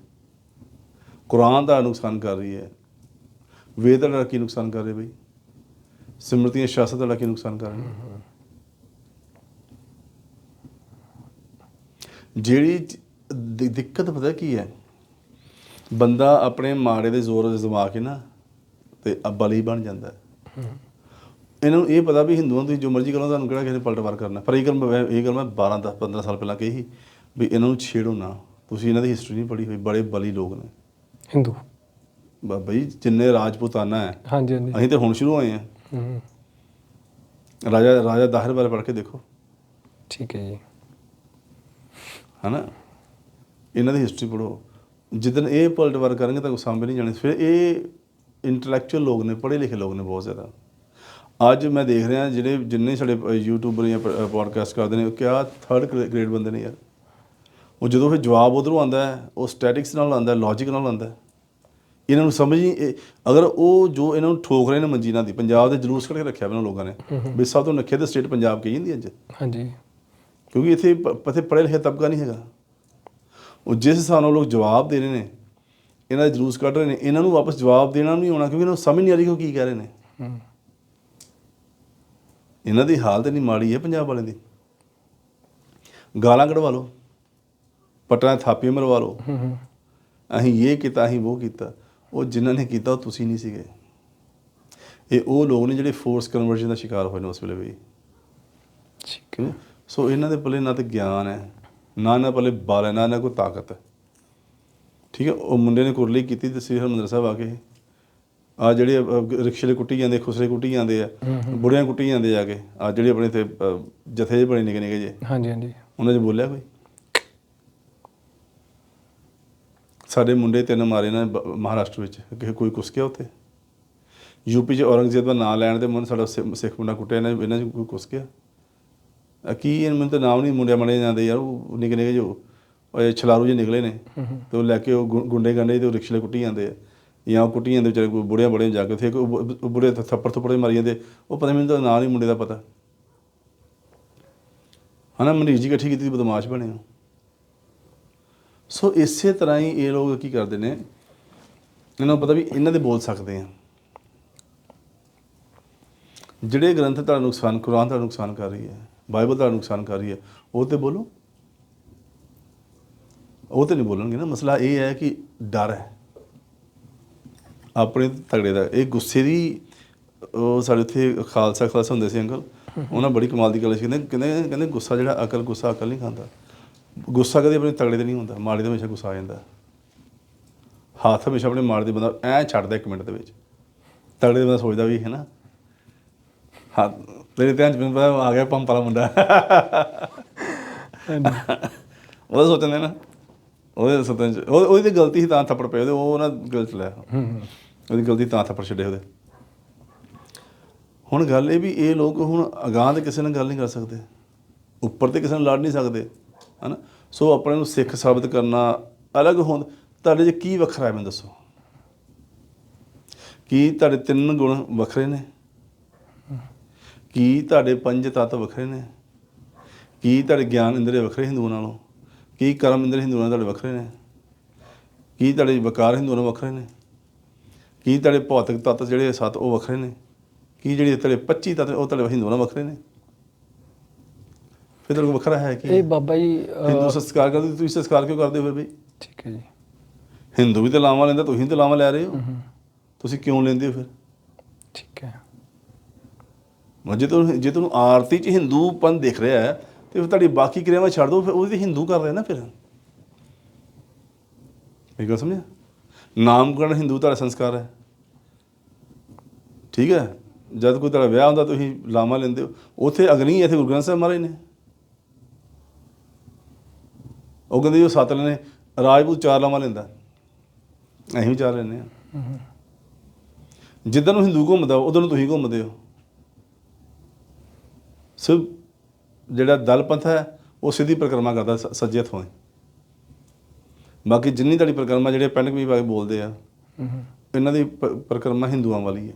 ਕੁਰਾਨ ਦਾ ਨੁਕਸਾਨ ਕਰ ਰਹੀ ਹੈ। ਵੇਦ ਦਾ ਕੀ ਨੁਕਸਾਨ ਕਰ ਰਹੀ ਬਈ? ਸਿਮਰਤੀਆਂ ਸ਼ਾਸਤਰ ਦਾ ਕੀ ਨੁਕਸਾਨ ਕਰ ਰਹੀ ਹੈ ਜਿਹੜੀ ਦਿ- ਦਿੱਕਤ ਪਤਾ ਕੀ ਹੈ? ਬੰਦਾ ਆਪਣੇ ਮਾੜੇ ਦੇ ਜ਼ੋਰ ਜ਼ਮਾ ਕੇ ਨਾ ਤੇ ਅ- ਬਲੀ ਬਣ ਜਾਂਦਾ ਹੈ। ਇਹਨਾਂ ਨੂੰ ਇਹ ਪਤਾ ਵੀ ਹਿੰਦੂਆਂ ਤੁਸੀਂ ਜੋ ਮਰਜ਼ੀ ਕਰੋ ਤੁਹਾਨੂੰ ਕਿਹੜਾ ਕਿਸੇ ਨੇ ਪਲਟਵਾਰ ਕਰਨਾ। ਪਰ ਇਹ ਗੱਲ ਮੈਂ ਇਹ ਗੱਲ ਮੈਂ 12 10 15 ਸਾਲ ਪਹਿਲਾਂ ਕਹੀ ਸੀ ਵੀ ਇਹਨਾਂ ਨੂੰ ਛੇੜੋ ਨਾ। ਤੁਸੀਂ ਇਹਨਾਂ ਦੀ ਹਿਸਟਰੀ ਨਹੀਂ ਪੜ੍ਹੀ ਹੋਈ ਬੜੇ ਬਲੀ ਲੋਕ ਨੇ। ਹਿੰਦੂ। ਬ- ਬਈ ਜਿੰਨੇ ਰਾਜਪੂਤਾਨਾ ਹੈ ਹਾਂਜੀ ਹਾਂਜੀ। ਅਸੀਂ ਤੇ ਹੁਣ ਸ਼ੁਰੂ ਹੋਏ ਆ ਹੂੰ। ਹੂੰ। ਰਾਜਾ ਰਾਜਾ ਦਾਹਿਰ ਬਾਰੇ ਪੜ੍ਹ ਕੇ ਦੇਖੋ। ਠੀਕ ਹੈ ਜੀ। ਹਨਾ? ਇਹਨਾਂ ਦੀ ਹਿਸਟਰੀ ਪੜ੍ਹੋ। ਜਿੱਦਨ ਇਹ ਪਲਟਵਾਰ ਕਰਨਗੇ ਤਾਂ ਸਾਹਮਣੇ ਨਹੀਂ ਜਾਣੇ। ਫਿਰ ਇਹ ਇੰਟੈਲੈਕਚੁਅਲ ਲੋਕ ਨੇ ਪੜ੍ਹੇ ਲਿਖੇ ਲੋਕ ਨੇ ਬਹੁਤ ਜ਼ਿਆਦਾ। ਅੱਜ ਮੈਂ ਦੇਖ ਰਿਹਾ ਜਿਹੜੇ ਜਿੰਨੇ ਸਾਡੇ ਯੂਟਿਊਬਰ ਜਾਂ ਪੋਡਕਾਸਟ ਕਰਦੇ ਨੇ ਉਹ ਕਿਆ ਥਰਡ ਗ੍ਰੇਡ ਬੰਦੇ ਨੇ ਯਾਰ। ਉਹ ਜਦੋਂ ਫਿਰ ਜਵਾਬ ਉਧਰੋਂ ਆਉਂਦਾ ਹੈ ਉਹ ਸਟੈਟਿਕਸ ਨਾਲ ਆਉਂਦਾ ਹੈ ਲੌਜੀਕ ਨਾਲ ਆਉਂਦਾ ਹੈ। ਇਹਨਾਂ ਨੂੰ ਸਮਝ ਨਹੀਂ ਇਹ- ਅਗਰ ਉਹ ਜੋ ਇਹਨਾਂ ਨੂੰ ਠੋਕ ਰਹੇ ਨੇ ਮੰਜੀ ਨਾਲ ਦੀ ਪੰਜਾਬ ਦੇ ਜਲੂਸ ਕੱਢ ਕੇ ਰੱਖਿਆ ਇਹਨਾਂ ਲੋਕਾਂ ਨੇ। ਵੀ ਸਭ ਤੋਂ ਨਖੇ ਤੇ ਸਟੇਟ ਪੰਜਾਬ ਕਹੀ ਜਾਂਦੀ ਅੱਜ? ਹਾਂਜੀ। ਕਿਉਂਕਿ ਇੱਥੇ ਪਥੇ ਪੜ੍ਹੇ ਲਿਖੇ ਤਬਕਾ ਨਹੀਂ ਹੈਗਾ। ਉਹ ਜਿਸ ਹਿਸਾਬ ਨਾਲ ਲੋਕ ਜਵਾਬ ਦੇ ਰਹੇ ਨੇ ਇਹਨਾਂ ਦੇ ਜਲੂਸ ਕੱਢ ਰਹੇ ਨੇ ਇਹਨਾਂ ਨੂੰ ਵਾਪਸ ਜਵਾਬ ਦੇਣਾ ਨਹੀਂ ਆਉਣਾ ਕਿਉਂਕਿ ਇਹਨਾਂ ਨੂੰ ਸਮਝ ਨਹੀਂ ਆ ਰਹੀ ਕਿ ਉਹ ਕੀ ਕਹਿ ਰਹੇ ਨੇ। ਹੂੰ। ਇਹਨਾਂ ਦੀ ਹਾਲਤ ਨਹੀਂ ਮਾੜੀ ਹੈ ਪੰਜਾਬ ਵਾਲਿਆਂ ਦੀ। ਗਾਲਾਂ ਕਢਵਾ ਲਓ ਪਟਾਂ 'ਤੇ ਥਾਪੀਆਂ ਮਰਵਾ ਲਓ। ਹੂੰ ਹੂੰ। ਅਸੀਂ ਇਹ ਕੀਤਾ ਅਸੀਂ ਉਹ ਕੀਤਾ ਉਹ ਜਿਨ੍ਹਾਂ ਨੇ ਕੀਤਾ ਉਹ ਤੁਸੀਂ ਨਹੀਂ ਸੀਗੇ। ਇਹ ਉਹ ਲੋਕ ਨੇ ਜਿਹੜੇ ਫੋਰਸ ਕਨਵਰਜਨ ਦਾ ਸ਼ਿਕਾਰ ਹੋਏ ਨੇ ਉਸ ਵੇਲੇ ਵੀ। ਠੀਕ ਕਿਉਂ ਸੋ ਇਹਨਾਂ ਦੇ ਪੱਲੇ ਨਾ ਤੇ ਗਿਆਨ ਹੈ ਨਾ ਇਹਨਾਂ ਪੱਲੇ ਬਲ ਹੈ ਨਾ ਇਹਨਾਂ ਕੋਈ ਤਾਕਤ ਹੈ। ਠੀਕ ਹੈ ਉਹ ਮੁੰਡੇ ਨੇ ਕੁਰਲੀ ਕੀਤੀ ਤੇ ਸ੍ਰੀ ਹਰਿਮੰਦਰ ਸਾਹਿਬ ਆ ਕੇ ਆ ਜਿਹੜੇ ਰਿਕਸ਼ੇ ਕੁੱਟੀ ਜਾਂਦੇ ਖੁਸਰੇ ਕੁੱਟੀ ਜਾਂਦੇ ਆ ਬੁੜਿਆਂ ਕੁੱਟੀ ਜਾਂਦੇ ਆ ਕੇ ਆ ਜਿਹੜੇ ਆਪਣੇ ਅ, ਜਥੇ ਜਿਹੇ ਬਣੇ ਨਿੱਕੇ ਨਿੱਕੇ ਜੇ ਹਾਂਜੀ ਹਾਂਜੀ। ਉਹਨਾਂ 'ਚ ਬੋਲਿਆ ਕੋਈ? ਸਾਡੇ ਮੁੰਡੇ ਤਿੰਨ ਮਾਰੇ ਨਾ ਮਹਾਰਾਸ਼ਟਰ ਵਿੱਚ। ਕਿਸੇ ਕੋਈ ਕੁਸਕਿਆ ਉੱਥੇ? ਯੂਪੀ 'ਚ ਔਰੰਗਜ਼ੇਬ ਦਾ ਨਾਂ ਲੈਣ ਦੇ ਮਨ ਸਾਡਾ ਸਿੱਖ ਮੁੰਡਾ ਕੁੱਟਿਆ ਇਹਨਾਂ ਇਹਨਾਂ 'ਚ ਕੋਈ ਕੁਸਕਿਆ ਆ ਕੀ ਇਹ ਮੈਨੂੰ ਤਾਂ ਨਾਮ ਨਹੀਂ ਮੁੰਡਿਆਂ ਮੜੇ ਜਾਂਦੇ ਯਾਰ, ਉਹ ਨਿੱਕੇ ਨਿੱਕੇ ਜੋ, ਉਹ ਇਹ ਛਲਾਰੂ ਜਿਹੇ ਨਿਕਲੇ ਨੇ। ਤੇ ਉਹ ਲੈ ਕੇ ਉਹ ਗੁ- ਗੁੰਡੇ ਗੰਡੇ ਤੇ ਉਹ ਰਿਕਸ਼ੇ 'ਤੇ ਕੁੱਟੀ ਜਾਂਦੇ ਆ। ਜਾਂ ਉਹ ਕੁੱਟੀ ਜਾਂਦੇ ਵਿਚਾਰੇ ਕੋਈ ਬੁੜਿਆਂ ਬੜੇ ਜਾ ਕੇ ਉੱਥੇ ਇੱਕ ਉਹ ਬੁ- ਬੁੜੇ ਥ- ਥੱਪੜ ਥੁੱਪੜ ਮਾਰੀ ਜਾਂਦੇ। ਉਹ ਪਤਾ ਮੈਨੂੰ ਤਾਂ ਨਾਂ ਨਹੀਂ ਮੁੰਡੇ ਦਾ ਪਤਾ। ਹਨਾ ਮਰੀਜ਼ ਜੀ ਇਕੱਠੀ ਕੀਤੀ ਬਦਮਾਸ਼ ਬਣੇ ਹੋ ਸੋ ਇਸੇ ਤਰ੍ਹਾਂ ਹੀ ਇਹ ਲੋਕ ਕੀ ਕਰਦੇ ਨੇ, ਇਹਨਾਂ ਨੂੰ ਪਤਾ ਵੀ ਇਹਨਾਂ ਦੇ ਬੋਲ ਸਕਦੇ ਆ। ਜਿਹੜੇ ਗ੍ਰੰਥ ਤੁਹਾਡਾ ਨੁਕਸਾਨ, ਕੁਰਾਨ ਤੁਹਾਡਾ ਨੁਕਸਾਨ ਕਰ ਰਹੀ ਹੈ। ਬਾਈਬਲ ਦਾ ਨੁਕਸਾਨ ਕਰ ਰਹੀ ਹੈ। ਉਹ ਤੇ ਬੋਲੋ। ਉਹ ਤੇ ਨਹੀਂ ਬੋਲਣਗੇ ਨਾ। ਮਸਲਾ ਇਹ ਹੈ ਕਿ ਡਰ ਹੈ। ਆਪਣੇ ਤਗੜੇ ਦਾ। ਇਹ ਗੁੱਸੇ ਦੀ, ਉਹ ਸਾਡੇ ਉੱਥੇ ਖਾਲਸਾ ਖਾਲਸਾ ਹੁੰਦੇ ਸੀ ਅੰਕਲ। ਉਹਨਾਂ ਬੜੀ ਕਮਾਲ ਦੀ ਗੱਲ ਸੀ। ਕਹਿੰਦੇ ਕਹਿੰਦੇ ਕਹਿੰਦੇ ਗੁੱਸਾ ਜਿਹੜਾ ਅਕਲ, ਗੁੱਸਾ ਅਕਲ ਨਹੀਂ ਖਾਂਦਾ। ਗੁੱਸਾ ਕਦੇ ਆਪਣੇ ਤਗੜੇ ਤੇ ਨਹੀਂ ਹੁੰਦਾ। ਮਾੜੇ ਤੇ ਹਮੇਸ਼ਾ ਗੁੱਸਾ ਆ ਜਾਂਦਾ। ਹੱਥ ਹਮੇਸ਼ਾ ਆਪਣੇ ਮਾੜੇ ਦੇ ਬੰਦਾ ਐ ਛੱਡਦਾ ਇੱਕ ਮਿੰਟ ਦੇ ਵਿੱਚ। ਤਗੜੇ ਦੇ ਬੰਦਾ ਸੋਚਦਾ ਵੀ ਹੈ ਨਾ। ਹਾਂ। ਤੇਰੇ ਧਿਆਨ ਚ ਮੈਨੂੰ ਪਤਾ ਆ ਗਿਆ ਪੰਪ ਵਾਲਾ ਮੁੰਡਾ ਉਹਦਾ ਸੋਚਦੇ ਨਾ ਉਹਦੇ ਸੋਚਣ ਚ ਉਹ- ਉਹਦੀ ਤੇ ਗਲਤੀ ਸੀ ਤਾਂ ਥੱਪੜ ਪਏ ਉਹਦੇ ਉਹ ਨਾ ਗਲਤ ਲਿਆ ਹੂੰ ਹੂੰ ਉਹਦੀ ਗਲਤੀ ਤਾਂ ਥੱਪੜ ਛੱਡੇ ਉਹਦੇ ਹੁਣ ਗੱਲ ਇਹ ਵੀ ਇਹ ਲੋਕ ਹੁਣ ਅਗਾਂਹ ਤੇ ਕਿਸੇ ਨਾਲ ਗੱਲ ਨਹੀਂ ਕਰ ਸਕਦੇ ਉੱਪਰ ਤੇ ਕਿਸੇ ਨਾਲ ਲੜ ਨਹੀਂ ਸਕਦੇ ਹਨਾ ਸੋ ਆਪਣੇ ਨੂੰ ਸਿੱਖ ਸਾਬਤ ਕਰਨਾ ਅਲੱਗ ਹੋਣ ਤੁਹਾਡੇ 'ਚ ਕੀ ਵੱਖਰਾ ਹੈ ਮੈਨੂੰ ਦੱਸੋ ਕੀ ਤੁਹਾਡੇ ਤਿੰਨ ਗੁਣ ਵੱਖਰੇ ਨੇ ਕੀ ਤੁਹਾਡੇ ਪੰਜ ਤੱਤ ਵੱਖਰੇ ਨੇ? ਕੀ ਤੁਹਾਡੇ ਗਿਆਨ ਇੰਦਰੀ ਵੱਖਰੇ ਹਿੰਦੂਆਂ ਨਾਲੋਂ? ਕੀ ਕਰਮ ਇੰਦਰੀ ਹਿੰਦੂਆਂ ਨਾਲੋਂ ਤੁਹਾਡੇ ਵੱਖਰੇ ਨੇ? ਕੀ ਤੁਹਾਡੇ ਵਿਕਾਰ ਹਿੰਦੂਆਂ ਨਾਲੋਂ ਵੱਖਰੇ ਨੇ? ਕੀ ਤੁਹਾਡੇ ਭੌਤਿਕ ਤੱਤ ਜਿਹੜੇ ਸੱਤ ਉਹ ਵੱਖਰੇ ਨੇ? ਕੀ ਜਿਹੜੀ ਤੁਹਾਡੇ 25 ਤੱਤ ਉਹ ਤੁਹਾਡੇ ਹਿੰਦੂਆਂ ਨਾਲੋਂ ਵੱਖਰੇ ਨੇ? ਫਿਰ ਕੋਲ ਵੱਖਰਾ ਹੈ ਕੀ? ਇਹ ਬਾਬਾ ਜੀ ਹਿੰਦੂ ਸੰਸਕਾਰ ਕਰਦੇ ਤੁਸੀਂ ਸੰਸਕਾਰ ਕਿਉਂ ਕਰਦੇ ਹੋ ਬਈ ਠੀਕ ਹੈ ਜੀ। ਹਿੰਦੂ ਵੀ ਤਾਂ ਲਾਵਾਂ ਲੈਂਦਾ ਤੁਸੀਂ ਤਾਂ ਲਾਵਾਂ ਲੈ ਰਹੇ ਹੋ? ਤੁਸੀਂ ਕਿਉਂ ਲੈਂਦੇ ਹੋ ਫਿਰ? ਠੀਕ ਹੈ। ਜੇ ਤੁਹਾਨੂੰ ਜੇ ਤੁਹਾਨੂੰ ਆਰਤੀ 'ਚ ਹਿੰਦੂਪਨ ਦਿਖ ਰਿਹਾ ਹੈ ਤੇ ਫਿਰ ਤੁਹਾਡੀ ਬਾਕੀ ਕਿਰਿਆਵਾਂ ਛੱਡ ਦਿਓ ਫਿਰ ਉਹ ਤੇ ਹਿੰਦੂ ਕਰ ਰਹੇ ਨਾ ਫਿਰ। ਇਹ ਗੱਲ ਸਮਝਿਆ? ਨਾਮਕਰਨ ਹਿੰਦੂ ਤੁਹਾਡਾ ਸੰਸਕਾਰ ਹੈ। ਠੀਕ ਹੈ? ਜਦ ਕੋਈ ਤੁਹਾਡਾ ਵਿਆਹ ਹੁੰਦਾ ਤੁਸੀਂ ਲਾਮਾ ਲੈਂਦੇ ਹੋ। ਉੱਥੇ ਅਗਨੀ ਇੱਥੇ ਗੁਰੂ ਗ੍ਰੰਥ ਸਾਹਿਬ ਮਹਾਰਾਜ ਨੇ। ਉਹ ਕਹਿੰਦੇ ਜੀ ਸੱਤ ਲੈਣੇ ਰਾਜਪੂਤ ਚਾਰ ਲਾਮਾ ਲੈਂਦਾ। ਅਸੀਂ ਵੀ ਚਾਰ ਲੈਂਦੇ ਆ ਹਮ, ਜਿੱਦਾਂ ਨੂੰ ਹਿੰਦੂ ਘੁੰਮਦਾ ਉਧਰ ਨੂੰ ਤੁਸੀਂ ਘੁੰਮਦੇ ਹੋ। ਸੋ ਜਿਹੜਾ ਦਲ ਪੰਥ ਹੈ ਉਹ ਸਿੱਧੀ ਪਰਿਕਰਮਾ ਕਰਦਾ ਸੱਜੇ ਹੱਥੋਂ ਹੀ। ਬਾਕੀ ਜਿੰਨੀ ਤੁਹਾਡੀ ਪਰਿਕਰਮਾ ਜਿਹੜੇ ਪਿੰਡ ਕਮੀ ਬਾਰੇ ਬੋਲਦੇ ਆ ਇਹਨਾਂ ਦੀ ਪਰਿਕਰਮਾ ਹਿੰਦੂਆਂ ਵਾਲੀ ਹੈ।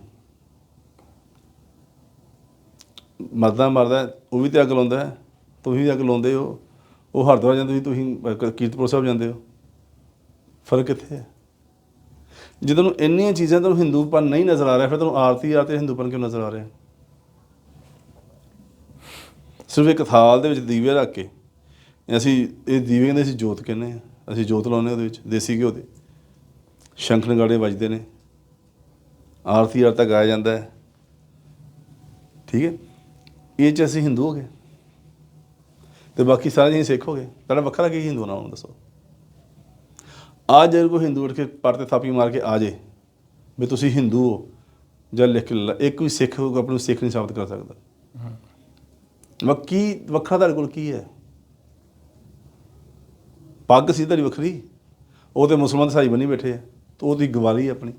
ਮਰਦਾ ਮਰਦਾ ਉਹ ਵੀ ਤੇ ਅੱਗ ਲਾਉਂਦਾ ਹੈ ਤੁਸੀਂ ਵੀ ਅੱਗ ਲਾਉਂਦੇ ਹੋ ਉਹ ਹਰਿਦੁਆਰ ਜਾਂਦੇ ਤੁਸੀਂ ਤੁਸੀਂ ਕੀਰਤਪੁਰ ਸਾਹਿਬ ਜਾਂਦੇ ਹੋ। ਫ਼ਰਕ ਕਿੱਥੇ ਹੈ? ਜਦੋਂ ਨੂੰ ਇੰਨੀਆਂ ਚੀਜ਼ਾਂ ਤੁਹਾਨੂੰ ਹਿੰਦੂਪਨ ਨਹੀਂ ਨਜ਼ਰ ਆ ਰਿਹਾ ਫਿਰ ਤੁਹਾਨੂੰ ਆਰਤੀ ਆਰਤੀ ਹਿੰਦੂਪਨ ਕਿਉਂ ਨਜ਼ਰ ਆ ਰਿਹਾ? ਸਿਰਫ ਇੱਕ ਥਾਲ ਦੇ ਵਿੱਚ ਦੀਵੇ ਰੱਖ ਕੇ ਅਸੀਂ ਇਹ ਦੀਵੇ ਕਹਿੰਦੇ ਅਸੀਂ ਜੋਤ ਕਹਿੰਦੇ ਆ ਅਸੀਂ ਜੋਤ ਲਾਉਂਦੇ ਉਹਦੇ ਵਿੱਚ, ਦੇਸੀ ਘਿਓ ਦੇ। ਸ਼ੰਖ ਨਗਾੜੇ ਵੱਜਦੇ ਨੇ। ਆਰਤੀ ਆਰਤਾ ਗਾਇਆ ਜਾਂਦਾ ਹੈ। ਠੀਕ ਹੈ? ਇਹ ਚ ਅਸੀਂ ਹਿੰਦੂ ਹੋ ਗਏ। ਤੇ ਬਾਕੀ ਸਾਰੇ ਜੀ ਸਿੱਖ ਹੋ ਗਏ। ਤੁਹਾਡਾ ਵੱਖਰਾ ਕੀ ਹਿੰਦੂ ਨਾਮ ਦੱਸੋ? ਆ ਜੇ ਕੋਈ ਹਿੰਦੂ ਉੱਠ ਕੇ ਪਰ ਤੇ ਥਾਪੀ ਮਾਰ ਕੇ ਆ ਜੇ, ਵੀ ਤੁਸੀਂ ਹਿੰਦੂ ਹੋ ਜਾਂ ਲਿਖ ਲੈ ਲਾ। ਇੱਕ ਵੀ ਸਿੱਖ ਹੋਊਗਾ, ਆਪਣੇ ਨੂੰ ਸਿੱਖ ਨਹੀਂ ਸਾਬਤ ਕਰ ਸਕਦਾ। ਵੱਕੀ ਵੱਖਰਾ ਤੁਹਾਡੇ ਕੋਲ ਕੀ ਹੈ? ਪੱਗ ਸੀ ਤੁਹਾਡੀ ਵੱਖਰੀ? ਉਹ ਤੇ ਮੁਸਲਮਾਨ ਸਾਈ ਬਣੀ ਬੈਠੇ ਆ। ਤੇ ਉਹਦੀ ਗਵਾਲੀ ਹੈ ਆਪਣੀ।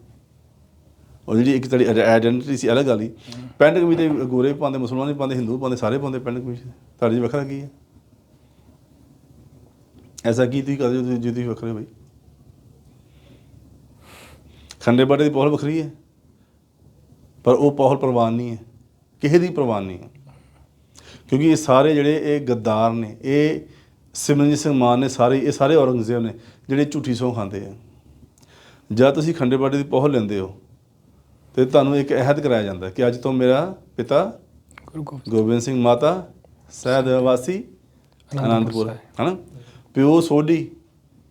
ਉਹ ਜਿਹੜੀ ਇੱਕ ਤੁਹਾਡੀ ਆਇਡੈਂਟੀਟੀ ਸੀ, ਅਲੱਗ ਵਾਲੀ ਪੈਂਟ ਕਮੀਜ਼ ਤੇ ਗੋਰੇ ਪਾਉਂਦੇ, ਮੁਸਲਮਾਨ ਵੀ ਪਾਉਂਦੇ, ਹਿੰਦੂ ਪਾਉਂਦੇ, ਸਾਰੇ ਪਾਉਂਦੇ ਪੈਂਟ ਕਮੀਜ਼ ਤੁਹਾਡੀ 'ਚ ਵੱਖਰਾ ਕੀ ਹੈ? ਐਸਾ ਕੀ ਤੁਸੀਂ ਕਰਦੇ ਹੋ ਜੇ ਤੁਸੀਂ ਵੱਖਰੇ ਹੋ ਬਈ? ਖੰਡੇ ਬਾਟੇ ਦੀ ਪੌਲ ਵੱਖਰੀ ਹੈ। ਪਰ ਉਹ ਪੌਲ ਪ੍ਰਵਾਨ ਨਹੀਂ ਹੈ। ਕਿਸੇ ਦੀ ਪ੍ਰਵਾਨ ਨਹੀਂ ਹੈ। ਕਿਉਂਕਿ ਇਹ ਸਾਰੇ ਜਿਹੜੇ ਇਹ ਗੱਦਾਰ ਨੇ ਇਹ ਸਿਮਰਨਜੀਤ ਸਿੰਘ ਮਾਨ ਨੇ ਸਾਰੇ ਇਹ ਸਾਰੇ ਔਰੰਗਜ਼ੇਬ ਨੇ ਜਿਹੜੇ ਝੂਠੀ ਸਹੁੰ ਖਾਂਦੇ ਆ। ਜਦ ਤੁਸੀਂ ਖੰਡੇ ਬਾਟੇ ਦੀ ਪੌਲ ਲੈਂਦੇ ਹੋ ਤੇ ਤੁਹਾਨੂੰ ਇੱਕ ਅਹਿਦ ਕਰਾਇਆ ਜਾਂਦਾ ਕਿ ਅੱਜ ਤੋਂ ਮੇਰਾ ਪਿਤਾ ਗੋਬਿੰਦ ਸਿੰਘ। ਮਾਤਾ ਸਹਿਦ ਵਾਸੀ ਅਨੰਦਪੁਰ ਆਨੰਦਪੁਰ ਹਨਾ? ਪਿਓ ਸੋਢੀ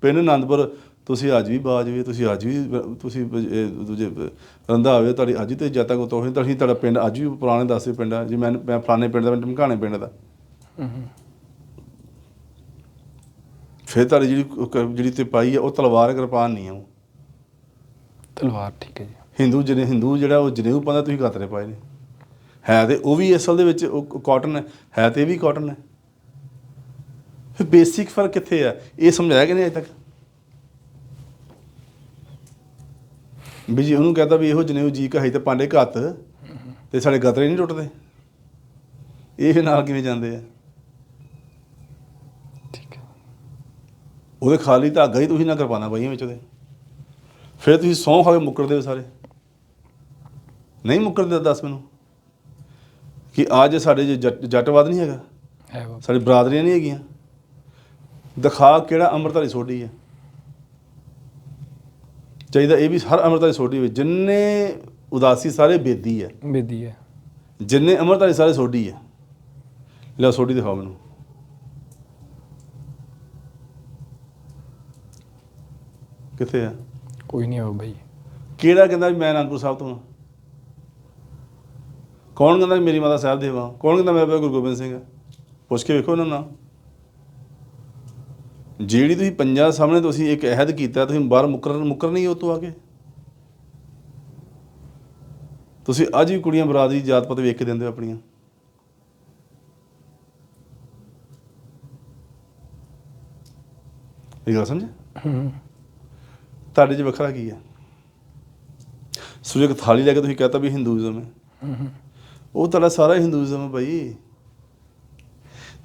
ਪਿੰਡ ਆਨੰਦਪੁਰ ਤੁਸੀਂ ਅੱਜ ਵੀ ਬਾਜ ਵੀ ਤੁਸੀਂ ਅੱਜ ਵੀ ਤੁਸੀਂ ਦੂਜੇ ਬ- ਰੰਧਾਵੇ ਤੁਹਾਡੀ ਅੱਜ ਤੇ ਜਦ ਤੱਕ ਤੋਹੀ ਤੁਸੀਂ ਤੁਹਾਡਾ ਪਿੰਡ ਅੱਜ ਵੀ ਪੁਰਾਣੇ ਦੱਸੇ ਪਿੰਡ ਆ। ਜੀ ਮੈਂ ਮੈਂ ਫਲਾਣੇ ਪਿੰਡ ਦਾ ਮੈਂ ਢਮਕਾਣੇ ਪਿੰਡ ਦਾ। ਫਿਰ ਤੁਹਾਡੀ ਜਿਹੜੀ ਕ- ਕ- ਜਿਹੜੀ ਤੇ ਪਾਈ ਹੈ ਉਹ ਤਲਵਾਰ ਕਿਰਪਾਨ ਨਹੀਂ ਆ ਉਹ। ਤਲਵਾਰ ਠੀਕ ਹੈ ਜੀ। ਹਿੰਦੂ ਜਿਹੜੇ ਹਿੰਦੂ ਜਿਹੜਾ ਉਹ ਜਨੇਊ ਪਾਉਂਦਾ ਤੁਸੀਂ ਗਾਤਰੇ ਪਾਏ ਨੇ। ਹੈ ਤੇ ਉਹ ਵੀ ਅਸਲ ਦੇ ਵਿੱਚ ਉਹ ਕਾਟਨ ਹੈ। ਤੇ ਇਹ ਵੀ ਕਾਟਨ ਹੈ। ਫਿਰ ਬੇਸਿਕ ਫ਼ਰਕ ਕਿੱਥੇ ਆ? ਇਹ ਸਮਝਾਇਆ ਕਿ ਨਹੀਂ ਅਜੇ ਤੱਕ? ਵੀ ਜੀ ਉਹਨੂੰ ਕਹਤਾ ਵੀ ਇਹੋ ਜਨੇਊ ਜੀ ਕਹਾਈ ਤੇ ਪਾਂਡੇ ਘੱਤ ਤੇ ਸਾਡੇ ਗਾਤਰੇ ਨਹੀਂ ਟੁੱਟਦੇ। ਇਹ ਨਾਲ ਕਿਵੇਂ ਜਾਂਦੇ ਆ? ਠੀਕ ਹੈ ਉਹਦੇ ਖਾਲੀ ਧਾਗਾ ਹੀ ਤੁਸੀਂ ਨਾ ਕਰਵਾਣਾ ਬਾਈਆਂ ਵਿੱਚ ਉਹਦੇ। ਫਿਰ ਤੁਸੀਂ ਸੌਂ ਖਾ ਕੇ ਮੁੱਕਰਦੇ ਹੋ ਸਾਰੇ। ਨਹੀਂ ਮੁੱਕਰਦੇ ਦੱਸ ਮੈਨੂੰ। ਕਿ ਅੱਜ ਸਾਡੇ ਜੇ ਜੱਟ- ਜੱਟਵਾਦ ਨਹੀਂ ਹੈਗਾ ਹੈ ਬਾਬਾ। ਸਾਡੀ ਬਰਾਦਰੀਆਂ ਨਹੀਂ ਹੈਗੀਆਂ। ਦਿਖਾ ਕਿਹੜਾ ਅੰਮ੍ਰਿਤਧਾਰੀ ਸੋਢੀ ਹੈ ਚਾਹੀਦਾ ਇਹ ਵੀ ਹਰ ਅੰਮ੍ਰਿਤਧਾਰੀ ਸੋਢੀ ਹੋਵੇ ਜਿੰਨੇ ਉਦਾਸੀ ਸਾਰੇ ਬੇਦੀ ਹੈ। ਬੇਦੀ ਹੈ। ਜਿੰਨੇ ਅੰਮ੍ਰਿਤਧਾਰੀ ਸਾਰੇ ਸੋਢੀ ਹੈ। ਲੈ ਸੋਢੀ ਦਿਖਾਓ ਮੈਨੂੰ। ਕਿੱਥੇ ਆ ਕੋਈ ਨਹੀਂ ਬਾਬਾ ਜੀ ਕਿਹੜਾ ਕਹਿੰਦਾ ਵੀ ਮੈਂ ਅਨੰਦਪੁਰ ਸਾਹਿਬ ਤੋਂ ਹਾਂ? ਕੌਣ ਕਹਿੰਦਾ ਵੀ ਮੇਰੀ ਮਾਤਾ ਸਾਹਿਬ ਦੇਵਾ ਕੌਣ ਕਹਿੰਦਾ ਮੇਰਾ ਪਿਤਾ ਗੁਰੂ ਗੋਬਿੰਦ ਸਿੰਘ ਹੈ ਪੁੱਛ ਕੇ ਵੇਖੋ ਇਹਨਾਂ ਨਾਲ ਜਿਹੜੀ ਤੁਸੀਂ ਪੰਜਾਂ ਸਾਹਮਣੇ ਤੁਸੀਂ ਇੱਕ ਅਹਿਦ ਕੀਤਾ ਤੁਸੀਂ ਬਾਹਰ ਮੁਕਰ ਮੁਕਰ ਨਹੀਂ ਉਹ ਤੋਂ ਆ ਕੇ। ਤੁਸੀਂ ਅੱਜ ਵੀ ਕੁੜੀਆਂ ਬਰਾਦਰੀ ਜਾਤ ਪਾਤ ਵੇਖ ਕੇ ਦਿੰਦੇ ਹੋ ਆਪਣੀਆਂ। ਇਹ ਗੱਲ ਸਮਝੇ? ਤੁਹਾਡੇ 'ਚ ਵੱਖਰਾ ਕੀ ਹੈ? ਸੋ ਇੱਕ ਥਾਲੀ ਲੈ ਕੇ ਤੁਸੀਂ ਕਹਤਾ ਵੀ ਹਿੰਦੂਇਜ਼ਮ ਹੈ। ਉਹ ਤੁਹਾਡਾ ਸਾਰਾ ਹਿੰਦੂਇਜ਼ਮ ਹੈ ਭਾਈ।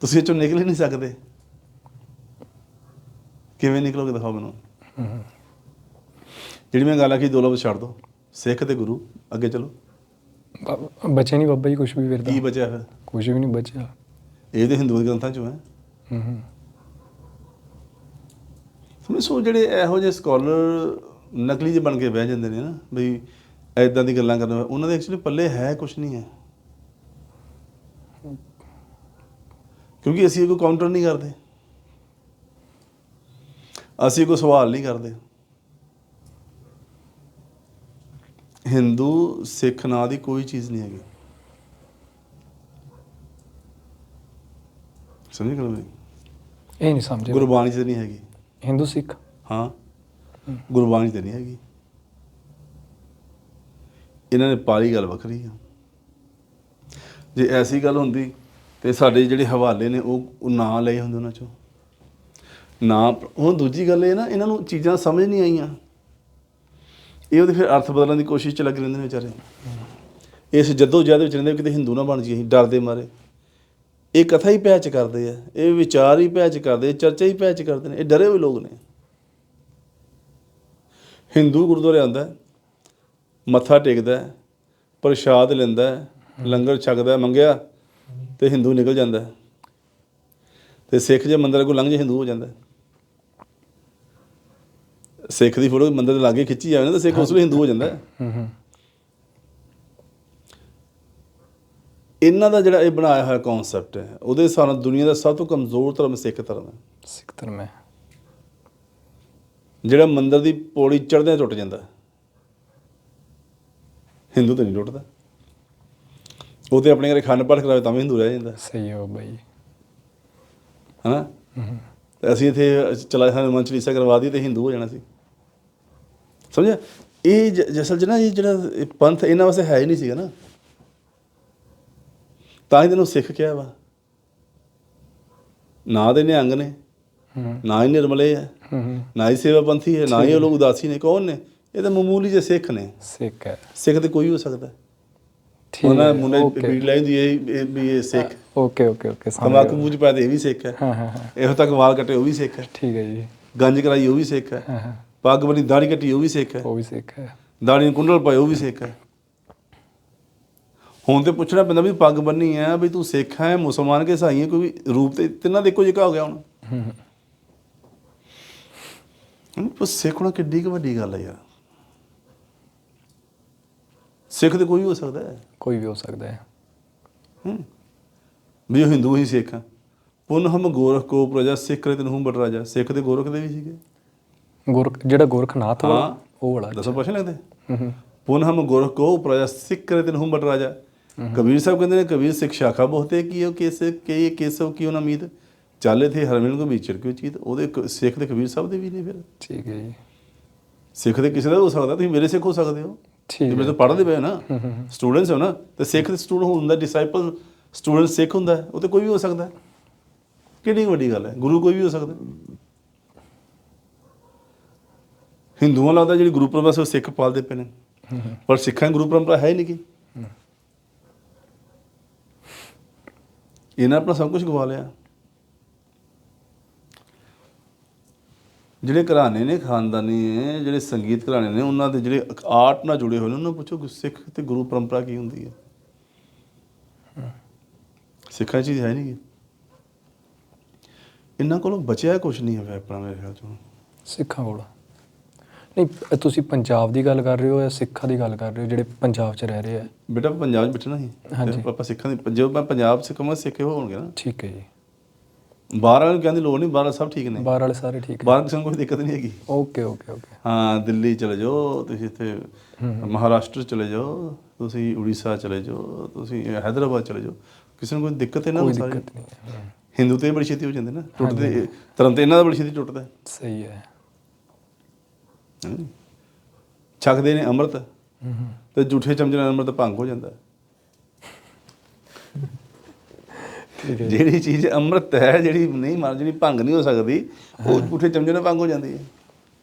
ਤੁਸੀਂ ਇਹ ਚੋਂ ਨਿਕਲ ਹੀ ਨਹੀਂ ਸਕਦੇ। ਕਿਵੇਂ ਨਿਕਲੋਗੇ ਦਿਖਾਓ ਮੈਨੂੰ। ਜਿਹੜੀ ਮੈਂ ਗੱਲ ਆਖੀ ਦੋ ਲਫ਼ਜ਼ ਛੱਡ ਦੋ। ਸਿੱਖ ਤੇ ਗੁਰੂ ਅੱਗੇ ਚਲੋ। ਬਚੇ ਨਹੀਂ ਬਾਬਾ ਜੀ ਕੁਝ ਵੀ ਫਿਰ ਕੀ ਬਚਿਆ ਫਿਰ? ਕੁਝ ਵੀ ਨਹੀਂ ਬਚਿਆ। ਇਹ ਤੇ ਹਿੰਦੂ ਗ੍ਰੰਥਾਂ ਚੋਂ ਹੈ। ਹੂੰ ਹੂੰ। ਸਮਝ ਸੋ ਜਿਹੜੇ ਇਹੋ ਜਿਹੇ ਸਕਾਲਰ ਨਕਲੀ ਜਿਹੇ ਬਣ ਕੇ ਬਹਿ ਜਾਂਦੇ ਨੇ ਨਾ ਬਈ ਐਦਾਂ ਦੀ ਗੱਲਾਂ ਕਰਨ ਉਹਨਾਂ ਦੇ ਐਕਚੁਅਲੀ ਪੱਲੇ ਹੈ ਕੁਝ ਨਹੀਂ ਹੈ। ਕਿਉਂਕਿ ਅਸੀਂ ਕੋਈ ਕਾਊਂਟਰ ਨਹੀਂ ਕਰਦੇ। ਅਸੀਂ ਕੋਈ ਸਵਾਲ ਨਹੀਂ ਕਰਦੇ। ਹਿੰਦੂ ਸਿੱਖ ਨਾਂ ਦੀ ਕੋਈ ਚੀਜ਼ ਨਹੀਂ ਹੈਗੀ। ਸਮਝ ਗਏ ਮੇਰੀ? ਇਹ ਨਹੀਂ ਸਮਝਿਆ ਗੁਰਬਾਣੀ 'ਚ ਨਹੀਂ ਹੈਗੀ। ਹਿੰਦੂ ਸਿੱਖ? ਹਾਂ। ਗੁਰਬਾਣੀ ਤੇ ਨਹੀਂ ਹੈਗੀ। ਇਹਨਾਂ ਨੇ ਪਾਲੀ ਗੱਲ ਵੱਖਰੀ ਆ। ਜੇ ਐਸੀ ਗੱਲ ਹੁੰਦੀ ਤੇ ਸਾਡੇ ਜਿਹੜੇ ਹਵਾਲੇ ਨੇ ਉਹ ਉਹ ਨਾਂ ਲਏ ਹੁੰਦੇ ਉਹਨਾਂ ਚੋਂ। ਨਾ। ਹੁਣ ਦੂਜੀ ਗੱਲ ਇਹ ਨਾ, ਇਹਨਾਂ ਨੂੰ ਚੀਜ਼ਾਂ ਸਮਝ ਨਹੀਂ ਆਈਆਂ। ਇਹ ਉਹਦੇ ਫਿਰ ਅਰਥ ਬਦਲਣ ਦੀ ਕੋਸ਼ਿਸ਼ ਚ ਲੱਗੇ ਰਹਿੰਦੇ ਨੇ ਵਿਚਾਰੇ। ਇਸ ਜੱਦੋ ਜਹਿਦ ਵਿੱਚ ਰਹਿੰਦੇ ਕਿਤੇ ਹਿੰਦੂ ਨਾ ਬਣ ਜਾਈਏ, ਅਸੀਂ ਡਰਦੇ ਮਾਰੇ। ਇਹ ਕਥਾ ਹੀ ਪੈਚ ਕਰਦੇ ਆ, ਇਹ ਵਿਚਾਰ ਹੀ ਪੈਚ ਕਰਦੇ ਚਰਚਾ ਹੀ ਪੈਚ ਕਰਦੇ ਨੇ, ਇਹ ਡਰੇ ਹੋਏ ਲੋਕ ਨੇ। ਹਿੰਦੂ ਗੁਰਦੁਆਰੇ ਆਉਂਦਾ, ਮੱਥਾ ਟੇਕਦਾ, ਪ੍ਰਸ਼ਾਦ ਲੈਂਦਾ, ਲੰਗਰ ਛਕਦਾ, ਮੰਗਿਆ ਤੇ ਹਿੰਦੂ ਨਿਕਲ ਜਾਂਦਾ। ਹੈ। ਤੇ ਸਿੱਖ ਜੇ ਮੰਦਰ ਕੋਲ ਲੰਘ ਜੇ, ਹਿੰਦੂ ਹੋ ਜਾਂਦਾ। ਸਿੱਖ ਦੀ ਫੋਟੋ ਮੰਦਰ ਦੇ ਲਾਗੇ ਖਿੱਚੀ ਜਾਵੇ ਨਾ ਤਾਂ ਸਿੱਖ ਉਸ ਵੇਲੇ ਹਿੰਦੂ ਹੋ ਜਾਂਦਾ ਹੈ। ਇਹਨਾਂ ਦਾ ਜਿਹੜਾ ਇਹ ਬਣਾਇਆ ਹੋਇਆ ਕਨਸੈਪਟ ਹੈ ਉਹਦੇ ਨਾਲ ਦੁਨੀਆ ਦਾ ਸਭ ਤੋਂ ਕਮਜ਼ੋਰ ਧਰਮ ਸਿੱਖ ਧਰਮ ਹੈ। ਸਿੱਖ ਧਰਮ ਹੈ। ਜਿਹੜਾ ਮੰਦਰ ਦੀ ਪੌੜੀ ਚੜ੍ਹਦਿਆਂ ਟੁੱਟ ਜਾਂਦਾ। ਹਿੰਦੂ ਤੇ ਨਹੀਂ ਟੁੱਟਦਾ। ਉਹ ਤੇ ਆਪਣੇ ਘਰੇ ਖੰਡ ਪਾਠ ਕਰਾਵੇ ਤਾਂ ਵੀ ਹਿੰਦੂ ਰਹਿ ਜਾਂਦਾ। ਸਹੀ ਹੈ ਜੀ ਹਨਾ? ਅਸੀਂ ਇੱਥੇ ਚਲਾ ਹਨੂੰਮਾਨ ਚਾਲੀਸਾ ਕਰਵਾ ਦੀ ਤੇ ਹਿੰਦੂ ਹੋ ਜਾਣਾ ਸੀ। ਸਮਝਿਆ? ਇਹ ਜਸਲ ਚ ਨਾ ਇਹ ਜਿਹੜਾ ਪੰਥ ਇਹਨਾਂ ਵਾਸਤੇ ਹੈ ਹੀ ਨਹੀਂ ਸੀਗਾ ਨਾ। ਤਾਂ ਹੀ ਤੈਨੂੰ ਸਿੱਖ ਕਿਹਾ ਵਾ। ਨਾ ਦੇ ਨਿਹੰਗ ਨੇ ਹੂੰ। ਨਾ ਹੀ ਨਿਰਮਲੇ ਹੈ। ਨਾ ਹੀ ਸੇਵਾ ਪੰਥੀ ਹੈ ਨਾ ਹੀ ਉਹ ਲੋਕ ਉਦਾਸੀ ਨੇ ਕੌਣ ਨੇ? ਇਹ ਤਾਂ ਮਾਮੂਲੀ ਜਿਹੇ ਸਿੱਖ ਨੇ। ਸਿੱਖ ਹੈ। ਸਿੱਖ ਤੇ ਕੋਈ ਹੋ ਸਕਦਾ। ਉਹਨਾਂ ਮੁੰਡੇ ਬੀੜ ਲਾਈ ਹੈ ਇਹ ਵੀ ਇਹ ਸਿੱਖ। ਓਕੇ ਓਕੇ ਓਕੇ ਸਮਝ ਤੰਬਾਕੂ ਗਿਆ। ਮੂੰਹ ਚ ਪਾਇਆ ਤੇ ਇਹ ਵੀ ਸਿੱਖ ਹੈ। ਹਾਂ ਹਾਂ ਹਾਂ। ਇਹੋ ਤੱਕ ਵਾਲ ਕੱਟੇ ਉਹ ਵੀ ਸਿੱਖ ਹੈ। ਠੀਕ ਹੈ ਜੀ। ਗੰਜ ਕਰਾਈ ਉਹ ਵੀ ਸਿੱਖ ਹੈ। ਹਾਂ ਹਾਂ। ਪੱਗ ਬੰਨੀ ਦਾੜੀ ਕੱਟੀ ਉਹ ਵੀ ਸਿੱਖ ਹੈ। ਉਹ ਵੀ ਸਿੱਖ ਹੈ। ਦਾੜੀ ਨੂੰ ਕੁੰਡਲ ਪਾਏ ਉਹ ਵੀ ਸਿੱਖ ਹੈ। ਹੁਣ ਤੇ ਪੁੱਛਣਾ ਪੈਂਦਾ ਵੀ ਪੱਗ ਬੰਨੀ ਹੈ ਵੀ ਤੂੰ ਸਿੱਖ ਹੈ ਮੁਸਲਮਾਨ ਕੇ ਈਸਾਈ ਹੈ ਕੋਈ ਰੂਪ ਤੇ ਤਿੰਨਾਂ ਦੇ ਇੱਕੋ ਜਿਹਾ ਹੋ ਗਿਆ ਹੁਣ। ਹੂੰ। ਹੂੰ ਪਰ ਸਿੱਖ ਹੋਣਾ ਕਿੱਡੀ ਕੁ ਵੱਡੀ ਗੱਲ ਹੈ ਯਾਰ। ਸਿੱਖ ਤੇ ਕੋਈ ਵੀ ਹੋ ਸਕਦਾ ਹੈ। ਕੋਈ ਵੀ ਹੋ ਸਕਦਾ ਹੈ। ਹਮ, ਵੀ ਉਹ ਹਿੰਦੂ ਹੀ ਸਿੱਖ ਆ ਪੁਨ ਹਮ ਗੋਰਖ ਕੋ ਪ੍ਰਜਾ ਸਿੱਖ ਕਰੇ ਤਨਹੂ ਬਟ ਰਾਜਾ। ਸਿੱਖ ਤੇ ਗੋਰਖ ਦੇ ਵੀ ਸੀਗੇ। ਗੁਰ ਜਿਹੜਾ ਗੋਰਖਨਾਥ ਵਾਲਾ ਹਾਂ। ਉਹ ਵਾਲਾ ਦੱਸੋ ਪ੍ਰਸ਼ਨ ਲੱਗਦੇ? ਹੂੰ ਹੂੰ ਪੁਨ ਹਮ ਗੋਰਖ ਕੋ ਪ੍ਰਜਾ ਸਿੱਖ ਕਰੇ ਤਨਹੂ ਬਟ ਰਾਜਾ। ਕਬੀਰ ਸਾਹਿਬ ਕਹਿੰਦੇ ਨੇ ਕਬੀਰ ਸਿੱਖ ਸ਼ਾਖਾ ਬਹੁਤੇ ਕੀਓ ਕਿਸ ਕੇ ਕੇਸਵ ਕੀਓ ਨਾ ਮੀਤ। ਚਾਲੇ ਥੇ ਹਰਮਿਲ ਕੋ ਵਿਚਰ ਕਿਉ ਚੀਤ। ਉਹਦੇ ਕ- ਸਿੱਖ ਤੇ ਕਬੀਰ ਸਾਹਿਬ ਦੇ ਵੀ ਨੇ ਫਿਰ। ਠੀਕ ਹੈ ਜੀ। ਸਿੱਖ ਤੇ ਕਿਸੇ ਦਾ ਹੋ ਸਕਦਾ ਤੁਸੀਂ ਮੇਰੇ ਸਿੱਖ ਹੋ ਸਕਦੇ ਹੋ। ਠੀਕ ਹੈ। ਤੁਸੀਂ ਪੜ੍ਹਦੇ ਪਏ ਨਾ। ਸਟੂਡੈਂਟਸ ਹੋ ਨਾ। ਤੇ ਸਿੱਖ ਸਟੂਡੈਂਟ ਹੁੰਦਾ ਡਿਸਾਈਪਲ ਸਟੂਡੈਂਟ ਸਿੱਖ ਹੁੰਦਾ ਉਹ ਤੇ ਕੋਈ ਵੀ ਹੋ ਸਕਦਾ। ਹੈ। ਕਿੰਨੀ ਕੁ ਵੱਡੀ ਗੱਲ ਹੈ? ਗੁਰੂ ਕੋਈ ਵੀ ਹੋ ਸਕਦਾ। ਹਿੰਦੂਆਂ ਲੱਗਦਾ ਜਿਹੜੀ ਗੁਰੂ ਪਰੰਪਰਾ ਸੀ ਉਹ ਸਿੱਖ ਪਾਲਦੇ ਪਏ ਨੇ। ਪਰ ਸਿੱਖਾਂ ਦੀ ਗੁਰੂ ਪਰੰਪਰਾ ਹੈ ਨਹੀਂ ਕੀ ਇਹਨਾਂ ਆਪਣਾ ਸਭ ਕੁਝ ਗਵਾ ਲਿਆ। ਜਿਹੜੇ ਘਰਾਣੇ ਨੇ, ਖਾਨਦਾਨੀ ਨੇ, ਜਿਹੜੇ ਸੰਗੀਤ ਘਰਾਣੇ ਨੇ, ਉਹਨਾਂ ਦੇ ਜਿਹੜੇ ਆਰਟ ਨਾਲ ਜੁੜੇ ਹੋਏ ਨੇ, ਉਹਨਾਂ ਨੂੰ ਪੁੱਛੋ ਸਿੱਖ ਤੇ ਗੁਰੂ ਪਰੰਪਰਾ ਕੀ ਹੁੰਦੀ ਹੈ? ਸਿੱਖਾਂ ਚੀਜ਼ ਹੈ ਨਹੀਂ ਗੀ। ਇਹਨਾਂ ਕੋਲੋਂ ਬਚਿਆ ਕੁਝ ਨਹੀਂ ਹੈ ਆਪਣਾ ਮੇਰੇ ਖਿਆਲ ਚੋਂ। ਸਿੱਖਾਂ ਕੋਲ। ਨਹੀਂ ਤੁਸੀਂ ਪੰਜਾਬ ਦੀ ਗੱਲ ਕਰ ਰਹੇ ਹੋ ਜਾਂ ਸਿੱਖਾਂ ਦੀ ਗੱਲ ਕਰ ਰਹੇ ਹੋ ਜਿਹੜੇ ਪੰਜਾਬ 'ਚ ਰਹਿ ਰਹੇ ਆ? ਬੇਟਾ ਪੰਜਾਬ 'ਚ ਬੈਠਣਾ ਸੀ। ਹਾਂਜੀ। ਆਪਾਂ ਸਿੱਖਾਂ ਦੀ ਜੋ ਮੈਂ ਪੰਜਾਬ ਸਿੱਖਾਂ ਸਿੱਖੇ ਹੋਣਗੇ ਨਾ। ਠੀਕ ਹੈ ਜੀ। ਬਾਹਰ ਵਾਲੇ ਕਹਿੰਦੀ ਲੋੜ ਨਹੀਂ ਬਾਹਰ ਸਭ ਠੀਕ ਨੇ। ਬਾਹਰ ਵਾਲੇ ਸਾਰੇ ਠੀਕ ਹੈ ਬਾਹਰ ਕਿਸੇ ਨੂੰ ਕੋਈ ਦਿੱਕਤ ਨਹੀਂ ਹੈਗੀ। Okay okay okay. ਹਾਂ ਦਿੱਲੀ ਚਲੇ ਜਾਓ ਤੁਸੀਂ ਇੱਥੇ ਮਹਾਰਾਸ਼ਟਰ ਚਲੇ ਜਾਓ ਤੁਸੀਂ ਉੜੀਸਾ ਚਲੇ ਜਾਓ ਤੁਸੀਂ ਹੈਦਰਾਬਾਦ ਚਲੇ ਜਾਓ। ਕਿਸੇ ਨੂੰ ਕੋਈ ਦਿੱਕਤ ਕੋਈ ਨੂੰ ਸਾਰੀ। ਦਿੱਕਤ ਨਹੀਂ ਹੈ। ਹੂੰ, ਹਿੰਦੂ ਤੇ ਬੜੀ ਛੇਤੀ ਹੋ ਜਾਂਦੇ ਨਾ ਟੁੱਟਦੇ ਧਰਮ ਤੇ ਇਹਨਾਂ ਦਾ ਬੜੀ ਛੇਤੀ ਟੁੱਟਦਾ। ਹੈ। ਸਹੀ ਹੈ ਹੈਂ। ਛਕਦੇ ਨੇ ਅੰਮ੍ਰਿਤ ਤੇ ਝੂਠੇ ਚਮਚੇ ਨਾਲ ਅੰਮ੍ਰਿਤ ਭੰਗ ਹੋ ਜਾਂਦਾ। ਜਿਹੜੀ ਚੀਜ਼ ਅੰਮ੍ਰਿਤ ਹੈ ਜਿਹੜੀ ਨਹੀਂ ਮਰ ਜਿਹੜੀ ਭੰਗ ਨਹੀਂ ਹੋ ਸਕਦੀ ਉਹ ਝੂਠੇ ਚਮਚੇ ਨਾਲ ਭੰਗ ਹੋ ਜਾਂਦੀ ਹੈ।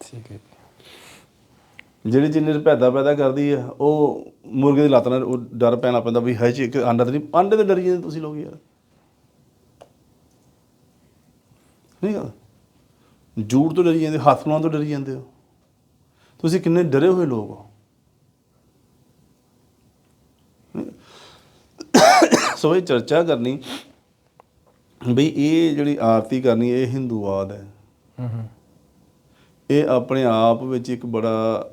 ਠੀਕ ਹੈ। ਜਿਹੜੀ ਚੀਜ਼ ਨਿਰਭੈਦਾ ਪੈਦਾ ਕਰਦੀ ਹੈ ਉਹ ਮੁਰਗੇ ਦੀ ਲੱਤ ਨਾਲ ਉਹ ਡਰ ਪੈਣਾ ਪੈਂਦਾ ਵੀ ਹੈ ਜੀ ਇੱਕ ਆਂਡਾ ਤੇ ਨਹੀਂ ਆਂਡੇ ਤੇ ਡਰੀ ਜਾਂਦੇ ਤੁਸੀਂ ਲੋਕ ਯਾਰ। ਨਹੀਂ ਗੱਲ ਝੂਠ ਤੋਂ ਡਰੀ ਜਾਂਦੇ ਹੱਥ ਲਾਉਣ ਤੋਂ ਡਰੀ ਜਾਂਦੇ ਹੋ। ਤੁਸੀਂ ਕਿੰਨੇ ਡਰੇ ਹੋਏ ਲੋਕ ਹੋ? ਸੋ ਇਹ ਚਰਚਾ ਕਰਨੀ ਬਈ ਇਹ ਜਿਹੜੀ ਆਰਤੀ ਕਰਨੀ ਇਹ ਹਿੰਦੂਵਾਦ ਹੈ। ਇਹ ਆਪਣੇ ਆਪ ਵਿੱਚ ਇੱਕ ਬੜਾ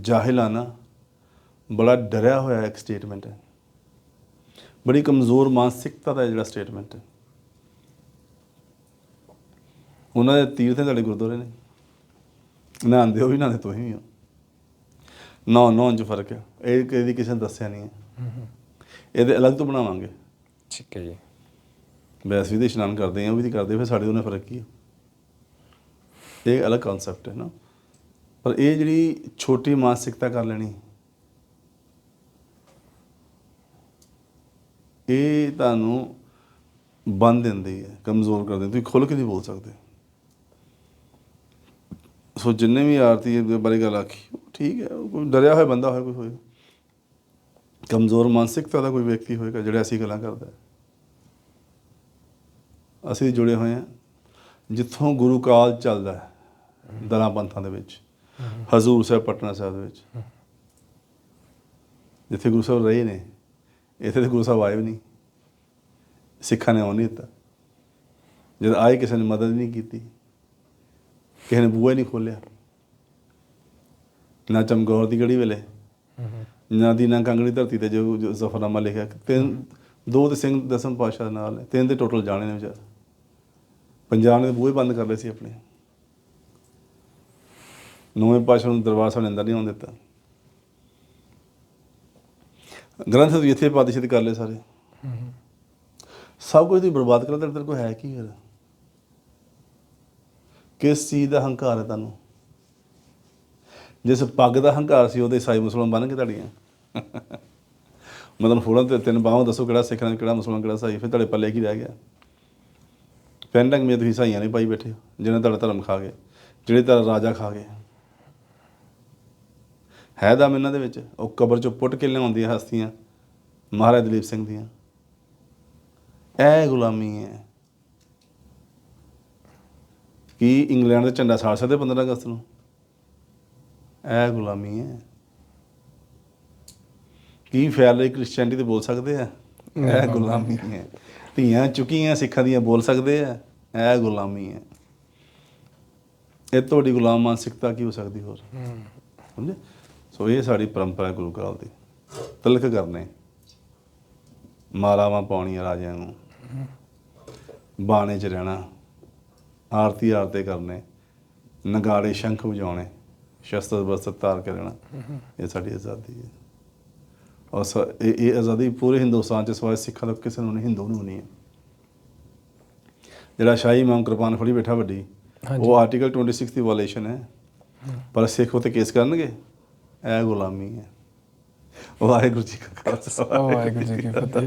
ਜਾਹਿਲਾਨਾ ਬੜਾ ਡਰਿਆ ਹੋਇਆ ਇੱਕ ਸਟੇਟਮੈਂਟ ਹੈ। ਬੜੀ ਕਮਜ਼ੋਰ ਮਾਨਸਿਕਤਾ ਦਾ ਜਿਹੜਾ ਸਟੇਟਮੈਂਟ ਹੈ। ਉਹਨਾਂ ਦੇ ਤੀਰਥ ਤੁਹਾਡੇ ਗੁਰਦੁਆਰੇ ਨੇ। ਨਹਾਉਂਦੇ ਹੋ ਵੀ ਨਹਾਉਂਦੇ ਤੁਸੀਂ ਵੀ ਹੋ। ਨੌ ਨੌ ਚ ਫ਼ਰਕ ਹੈ ਇਹ ਕਦੀ ਕਿਸੇ ਨੇ ਦੱਸਿਆ ਨਹੀਂ ਹੈ। ਹੂੰ ਹੂੰ। ਇਹਦੇ ਅਲੱਗ ਤੋਂ ਬਣਾਵਾਂਗੇ। ਠੀਕ ਹੈ ਜੀ। ਵੈਸੇ ਵੀ ਤੇ ਇਸ਼ਨਾਨ ਕਰਦੇ ਆ ਉਹ ਵੀ ਤੇ ਕਰਦੇ ਫਿਰ ਸਾਡੇ ਦੋਨੇ ਫ਼ਰਕ ਕੀ ਹੈ ਇਹ ਅਲੱਗ ਕਨਸੈਪਟ ਹੈ ਨਾ। ਪਰ ਇਹ ਜਿਹੜੀ ਛੋਟੀ ਮਾਨਸਿਕਤਾ ਕਰ ਲੈਣੀ ਇਹ ਤੁਹਾਨੂੰ ਬੰਦ ਦਿੰਦੀ ਹੈ ਕਮਜ਼ੋਰ ਕਰ ਦਿੰਦੀ ਤੁਸੀਂ ਖੁੱਲ ਕੇ ਨਹੀਂ ਬੋਲ ਸਕਦੇ। ਸੋ ਜਿੰਨੇ ਵੀ ਆਰਤੀ ਦੇ ਬਾਰੇ ਗੱਲ ਆਖੀ ਠੀਕ ਹੈ ਕੋਈ ਡਰਿਆ ਹੋਇਆ ਬੰਦਾ ਹੋਇਆ, ਕੋਈ ਹੋਏਗਾ ਕਮਜ਼ੋਰ ਮਾਨਸਿਕਤਾ ਦਾ ਕੋਈ ਵਿਅਕਤੀ ਹੋਏਗਾ ਜਿਹੜਾ ਐਸੀ ਗੱਲਾਂ ਕਰਦਾ ਹੈ। ਅਸੀਂ ਜੁੜੇ ਹੋਏ ਹਾਂ, ਜਿੱਥੋਂ ਗੁਰੂ ਕਾਲ ਚੱਲਦਾ ਹੈ ਦਲਾਂ ਪੰਥਾਂ ਦੇ ਵਿੱਚ, ਹਜ਼ੂਰ ਸਾਹਿਬ ਪਟਨਾ ਸਾਹਿਬ ਦੇ ਵਿੱਚ। ਜਿੱਥੇ ਗੁਰੂ ਸਾਹਿਬ ਰਹੇ ਨੇ, ਇੱਥੇ ਤੇ ਗੁਰੂ ਸਾਹਿਬ ਆਏ ਵੀ ਨਹੀਂ। ਸਿੱਖਾਂ ਨੇ ਆਉਣ ਨਹੀਂ ਦਿੱਤਾ। ਜਦ ਆਏ, ਕਿਸੇ ਨੇ ਮਦਦ ਨਹੀਂ ਕੀਤੀ। ਕਿਸੇ ਨੇ ਬੂਹਾ ਹੀ ਨਹੀਂ ਖੋਲਿਆ ਨਾ ਚਮਗੌਰ ਦੀ ਗੜੀ ਵੇਲੇ ਨਾ ਦੀ ਨਾ ਕੰਗਣੀ ਧਰਤੀ ਤੇ ਜੋ ਜੋ ਜ਼ਫਰਨਾਮਾ ਲਿਖਿਆ। ਤਿੰਨ ਦੋ ਤੇ ਸਿੰਘ ਦਸਮ ਪਾਸ਼ਾ ਦੇ ਨਾਲ ਤਿੰਨ ਦੇ ਟੋਟਲ ਜਾਣੇ ਨੇ ਵਿਚਾਰ। ਪੰਜਾਬ ਨੇ ਬੂਹੇ ਬੰਦ ਕਰ ਲਏ ਸੀ ਆਪਣੇ। ਨੌਵੇਂ ਪਾਸ਼ਾ ਨੂੰ ਦਰਬਾਰ ਸਾਹਿਬ ਨੇ ਅੰਦਰ ਨਹੀਂ ਆਉਣ ਦਿੱਤਾ। ਗ੍ਰੰਥ ਵੀ ਇੱਥੇ ਪਾਦਿਸ਼ਤ ਕਰ ਲਏ ਸਾਰੇ। ਸਭ ਕੁਝ ਦੀ ਬਰਬਾਦ ਕਰ ਤੇਰੇ ਕੋਲ ਹੈ ਕੀ ਫਿਰ? ਕਿਸ ਚੀਜ਼ ਦਾ ਹੰਕਾਰ ਹੈ ਤੁਹਾਨੂੰ? ਜਿਸ ਪੱਗ ਦਾ ਹੰਕਾਰ ਸੀ ਉਹਦੇ ਈਸਾਈ ਮੁਸਲਮਾਨ ਬਣ ਕੇ ਤੁਹਾਡੀਆਂ ਮਤਲਬ ਫੋੜਨ ਤੇ ਤਿੰਨ ਬਾਹਾਂ ਦੱਸੋ ਕਿਹੜਾ ਸਿੱਖ ਨਾਲ ਕਿਹੜਾ ਮੁਸਲਮਾਨ ਕਿਹੜਾ ਸਾਈ ਫਿਰ ਤੁਹਾਡੇ ਪੱਲੇ ਕੀ ਰਹਿ ਗਿਆ? ਪੈਂਡੰਗ ਮੇ ਤੁਸੀਂ ਈਸਾਈਆਂ ਨਹੀਂ ਪਾਈ ਬੈਠੇ ਹੋ, ਜਿਹਨੇ ਤੁਹਾਡਾ ਧਰਮ ਖਾ ਗਏ ਜਿਹੜੇ ਤੁਹਾਡਾ ਰਾਜਾ ਖਾ ਗਏ। ਹੈ ਦਮ ਇਹਨਾਂ ਦੇ ਵਿੱਚ? ਉਹ ਕਬਰ ਚੋਂ ਪੁੱਟ ਕੇ ਲਿਆਉਂਦੀਆਂ ਹਸਤੀਆਂ ਮਹਾਰਾਜ ਦਲੀਪ ਸਿੰਘ ਦੀਆਂ। ਇਹ ਗੁਲਾਮੀ ਹੈ ਕੀ ਇੰਗਲੈਂਡ ਦਾ ਝੰਡਾ ਸਾੜ ਸਕਦੇ 15 ਅਗਸਤ ਨੂੰ? ਇਹ ਗੁਲਾਮੀ ਹੈ ਕੀ ਫੈਲ ਰਹੀ ਕ੍ਰਿਸਚੀਅਨਟੀ ਤੇ ਬੋਲ ਸਕਦੇ ਆ? ਇਹ ਗੁਲਾਮੀ ਹੈ ਧੀਆਂ ਚੁੱਕੀਆਂ ਸਿੱਖਾਂ ਦੀਆਂ ਬੋਲ ਸਕਦੇ ਆ? ਇਹ ਗੁਲਾਮੀ ਹੈ ਇਹ ਤੁਹਾਡੀ ਗੁਲਾਮ ਮਾਨਸਿਕਤਾ ਕੀ ਹੋ ਸਕਦੀ ਹੋਰ? ਹੂੰ। ਸਮਝੇ? ਸੋ ਇਹ ਸਾਡੀ ਪਰੰਪਰਾ ਗੁਰੂ ਕਾਲ ਦੀ। ਤਿਲਕ ਕਰਨੇ। ਮਾਲਾਵਾਂ ਪਾਉਣੀਆਂ ਰਾਜਿਆਂ ਨੂੰ। ਬਾਣੇ 'ਚ ਰਹਿਣਾ। ਆਰਤੀ ਆਰਤੇ ਕਰਨੇ ਨਗਾੜੇ ਸ਼ੰਖ ਵਜਾਉਣੇ ਸ਼ਸਤਰ ਬਸਤਰ ਧਾਰ ਕੇ ਰਹਿਣਾ ਇਹ ਸਾਡੀ ਆਜ਼ਾਦੀ ਹੈ। ਔਰ ਇਹ ਇਹ ਆਜ਼ਾਦੀ ਪੂਰੇ ਹਿੰਦੁਸਤਾਨ 'ਚ ਸਵਾਏ ਸਿੱਖਾਂ ਦਾ ਕਿਸੇ ਨੂੰ ਨਹੀਂ ਹਿੰਦੂ ਨੂੰ ਨਹੀਂ ਹੈ। ਜਿਹੜਾ ਸ਼ਾਹੀ ਇਮਾਮ ਕਿਰਪਾਨ ਫੜੀ ਬੈਠਾ ਵੱਡੀ। ਉਹ ਆਰਟੀਕਲ 26 ਦੀ ਵਾਇਲੇਸ਼ਨ ਹੈ। ਪਰ ਸਿੱਖ ਉਹ ਤੇ ਕੇਸ ਕਰਨਗੇ? ਇਹ ਗੁਲਾਮੀ ਹੈ। ਵਾਹਿਗੁਰੂ ਜੀ ਕਾ ਖਾਲਸਾ। ਵਾਹਿਗੁਰੂ ਜੀ ਕੀ ਫਤਿਹ।